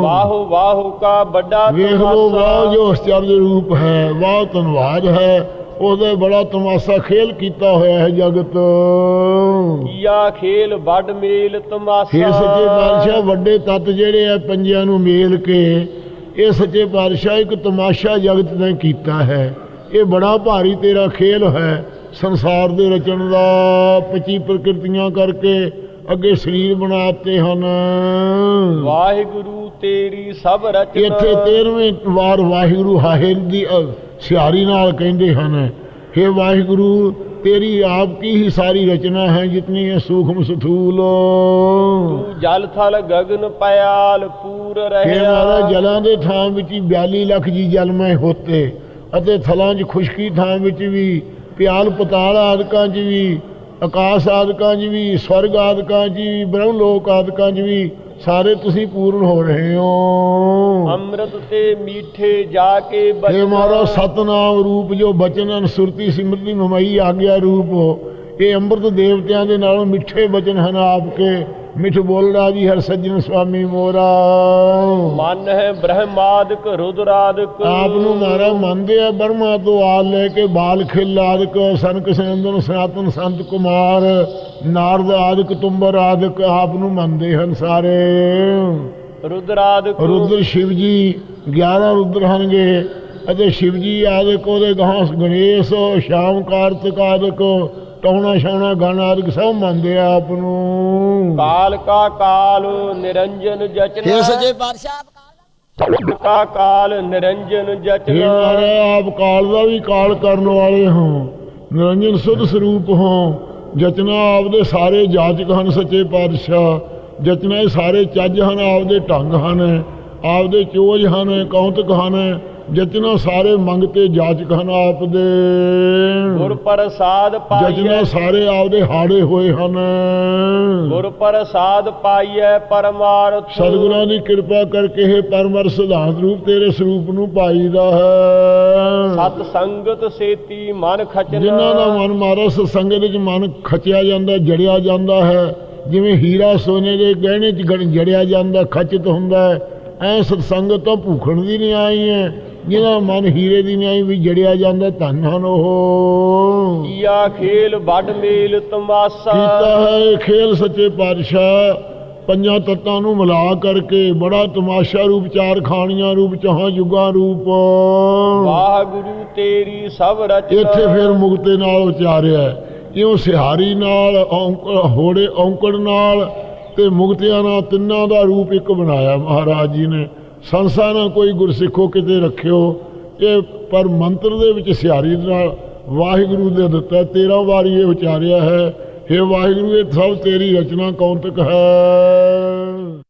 ਵਾਹੋ ਵਾਹੋ ਕਾ ਵੱਡਾ ਵੇਖ ਲੋ। ਵਾਹ ਜੋ ਅਸਚਰਜ ਰੂਪ ਹੈ ਵਾਹ ਧੰਨਵਾਦ ਹੈ। ਉਹਦੇ ਬੜਾ ਤਮਾਸ਼ਾ ਖੇਲ ਕੀਤਾ ਹੋਇਆ ਹੈ ਜਗਤ। ਕੀਆ ਖੇਲ ਵੱਡ ਮੇਲ ਤਮਾਸਾ। ਇਹ ਸੱਚੇ ਪਾਤਸ਼ਾਹ ਵੱਡੇ ਤੱਤ ਜਿਹੜੇ ਆ ਪੰਜਿਆਂ ਨੂੰ ਮੇਲ ਕੇ ਇਹ ਸੱਚੇ ਪਾਤਸ਼ਾਹ ਇੱਕ ਤਮਾਸ਼ਾ ਜਗਤ ਨੇ ਕੀਤਾ ਹੈ। ਇਹ ਬੜਾ ਭਾਰੀ ਤੇਰਾ ਖੇਲ ਹੈ ਸੰਸਾਰ ਦੇ ਰਚਣ ਦਾ। 25 ਪ੍ਰਕਿਰਤੀਆਂ ਕਰਕੇ ਅੱਗੇ ਸਰੀਰ ਬਣਾਤੇ ਹਨ। ਵਾਹਿਗੁਰੂ ਤੇਰੀ ਸਭ ਰਚਨਾ। ਇੱਥੇ 13ਵੇਂ ਵਾਰ ਵਾਹਿਗੁਰੂ ਹਾਹੇ ਦੀ ਸਿਹਾਰੀ ਨਾਲ ਕਹਿੰਦੇ ਹਨ हे ਵਾਹਿਗੁਰੂ ਤੇਰੀ ਆਪ ਕੀ ਹੀ ਸਾਰੀ ਰਚਨਾ ਹੈ ਜਿਤਨੀ ਹੈ ਸੂਖਮ ਸਥੂਲ। ਤੂੰ ਜਲ ਥਲ ਗਗਨ ਪਿਆਲ ਪੂਰ ਇਹ ਰਹਿਆ ਮਹਾਰਾਜ ਜਲਾਂ ਦੇ ਥਾਂ ਵਿੱਚ ਹੀ 42 ਲੱਖ ਜੀ ਜਲਮੈ ਹੋਤੇ ਅਤੇ ਥਲਾਂ 'ਚ ਖੁਸ਼ਕੀ ਥਾਂ ਵਿੱਚ ਵੀ ਪਿਆਲ ਪਤਾਲ ਆਦਿਕਾਂ 'ਚ ਵੀ ਆਕਾਸ਼ ਆਦਿਕਾਂ 'ਚ ਵੀ ਸਵਰਗ ਆਦਿਕਾਂ 'ਚ ਵੀ ਬ੍ਰਹਮ ਲੋਕ ਆਦਿਕਾਂ 'ਚ ਵੀ ਸਾਰੇ ਤੁਸੀਂ ਪੂਰਨ ਹੋ ਰਹੇ ਹੋ। ਅੰਮ੍ਰਿਤ ਤੇ ਮੀਠੇ ਜਾ ਕੇ ਇਹ ਬਚਨਾ ਮਹਾਰਾਜ ਸਤਨਾਮ ਰੂਪ ਜੋ ਬਚਨ ਅਨਸੁਰਤੀ ਸਿਮਰਤੀ ਮਮਈ ਆਗਿਆ ਰੂਪ ਇਹ ਅੰਮ੍ਰਿਤ ਦੇਵਤਿਆਂ ਦੇ ਨਾਲੋਂ ਮਿੱਠੇ ਬਚਨ ਹਨ ਆਪਕੇ। ਮਿੱਠ ਬੋਲੜਾ ਜੀ ਹਰ ਸੱਜਣ ਸੁਆਮੀ ਮੋਰਾ ਮਨ ਹੈ ਬ੍ਰਹਮਾਦਿਕ ਰੁਦਰਾਦਿਕ। ਆਪ ਨੂੰ ਮਾਰਾ ਮੰਨਦੇ ਆ ਬਰਮਾ ਤੋਂ ਆਲ ਲੈ ਕੇ ਬਾਲ ਖਿਲ ਆਦਿਕ ਸੰਦਨ ਸਨਾਤਨ ਸੰਤ ਕੁਮਾਰ ਨਾਰਦ ਆਦਿਕ ਤੁੰਬਰ ਆਦਿਕ ਆਪ ਨੂੰ ਮੰਨਦੇ ਹਨ ਸਾਰੇ। ਰੁਦਰਾਦਿਕ। ਰੁਦਰ ਸ਼ਿਵ ਜੀ 11 ਰੁਦਰ ਹਨਗੇ ਅਤੇ ਸ਼ਿਵ ਜੀ ਆਦਿਕ ਉਹਦੇ ਗਾਂ ਗਣੇਸ਼ ਸ਼ਾਮ ਕਾਰਤਿਕ ਆਦਿਕ ਟੌਣਾ ਛਾਉਣਾ ਗਾਣਾ ਆਦਿਕ ਸਭ ਮੰਨਦੇ ਆ ਆਪ ਨੂੰ। ਕਾਲ ਕਾ ਕਾਲ ਨਿਰੰਜਨ ਜਚਨਾ। ਇਹ ਸੱਚੇ ਪਾਤਸ਼ਾਹ ਕਾ ਕਾਲ ਨਿਰੰਜਨ ਜਚਨਾ। ਇਹ ਆਪ ਕਾਲ ਦਾ ਵੀ ਕਾਲ ਕਰਨ ਵਾਲੇ ਹਾਂ ਨਿਰੰਜਨ ਸੁਧ ਸਰੂਪ ਹਾਂ ਜਚਨਾ ਆਪ ਦੇ ਸਾਰੇ ਜਾਚਕ ਹਨ ਸੱਚੇ ਪਾਤਸ਼ਾਹ। ਜਚਨਾ ਇਹ ਸਾਰੇ ਚੱਜ ਹਨ ਆਪ ਦੇ ਢੰਗ ਹਨ ਆਪ ਦੇ ਚੋਜ ਹਨ ਕੌਂਤਕ ਹਨ। ਜਚਨਾ ਸਾਰੇ ਮੰਗਤੇ ਜਾਚਕ ਹਨ ਆਪਦੇ। ਗੁਰ ਪ੍ਰਸਾਦ ਪਾਈਐ। ਸਾਰੇ ਆਪਦੇ ਹਾੜੇ ਹੋਏ ਹਨ। ਗੁਰ ਪ੍ਰਸਾਦ ਪਾਈਐ ਪਰਮਾਰਥ। ਸਤਿਗੁਰਾਂ ਦੀ ਕਿਰਪਾ ਕਰਕੇ ਇਹ ਪਰਮਰ ਸਿਧਾਂਤ ਰੂਪ ਤੇਰੇ ਸਰੂਪ ਨੂੰ ਪਾਈਦਾ ਹੈ। ਸਤ ਸੰਗਤ ਸੇਤੀ ਮਨ ਖਚਨਾ। ਜਿਨ੍ਹਾਂ ਦਾ ਮਨ ਮਾਰਾ ਸੰਗਤ ਵਿੱਚ ਮਨ ਖਚਿਆ ਜਾਂਦਾ ਜੜਿਆ ਜਾਂਦਾ ਹੈ। ਜਿਵੇਂ ਹੀਰਾ ਸੋਨੇ ਦੇ ਗਹਿਣੇ 'ਚ ਜੜਿਆ ਜਾਂਦਾ ਖਚਿਤ ਹੁੰਦਾ ਹੈ। ਐ ਸਤਸੰਗਤ ਤੋਂ ਭੂਖਣ ਦੀ ਨਹੀਂ ਆਈ ਹੈ। ਜਿਹਨਾਂ ਮਨ ਹੀਰੇ ਦੀ ਨਹੀਂ ਆਈ ਵੀ ਜੜਿਆ ਜਾਂਦਾ ਧੰਨ ਹਨ ਉਹ। ਕੀਆ ਖੇਲ ਵੱਡ ਮੇਲ ਤਮਾਸਾ। ਕੀਤਾ ਹੈ ਖੇਲ ਸੱਚੇ ਪਾਤਸ਼ਾਹ। ਪੰਜਾਂ ਤੱਤਾਂ ਨੂੰ ਮਿਲਾ ਕਰਕੇ ਬੜਾ ਤਮਾਸ਼ਾ ਰੂਪ ਚਾਰ ਖਾਣੀਆਂ ਰੂਪ ਚਾਹਾਂ ਯੁਗਾਂ ਰੂਪ। ਵਾਹਿਗੁਰੂ ਤੇਰੀ ਸਭ ਰਚਨਾ। ਇੱਥੇ ਫਿਰ ਮੁਕਤੇ ਨਾਲ ਉਚਾਰਿਆ। ਇਉਂ ਸਿਹਾਰੀ ਨਾਲ ਔਂਕੜ ਹੋੜੇ ਔਂਕੜ ਨਾਲ ਤੇ ਮੁਕਤਿਆਂ ਨਾਲ ਤਿੰਨਾਂ ਦਾ ਰੂਪ ਇੱਕ ਬਣਾਇਆ ਮਹਾਰਾਜ ਜੀ ਨੇ। ਸੰਸਾ ਨਾ ਕੋਈ ਗੁਰਸਿੱਖੋ ਕਿਤੇ ਰੱਖਿਓ, ਇਹ ਪਰ ਮੰਤਰ ਦੇ ਵਿੱਚ ਸਿਹਾਰੀ ਨਾਲ ਵਾਹਿਗੁਰੂ ਦੇ ਦਿੱਤਾ 13 ਵਾਰੀ ਇਹ ਉਚਾਰਿਆ ਹੈ हे ਵਾਹਿਗੁਰੂ, ਇਹ ਸਭ ਤੇਰੀ ਰਚਨਾ ਕੌਤਕ ਹੈ?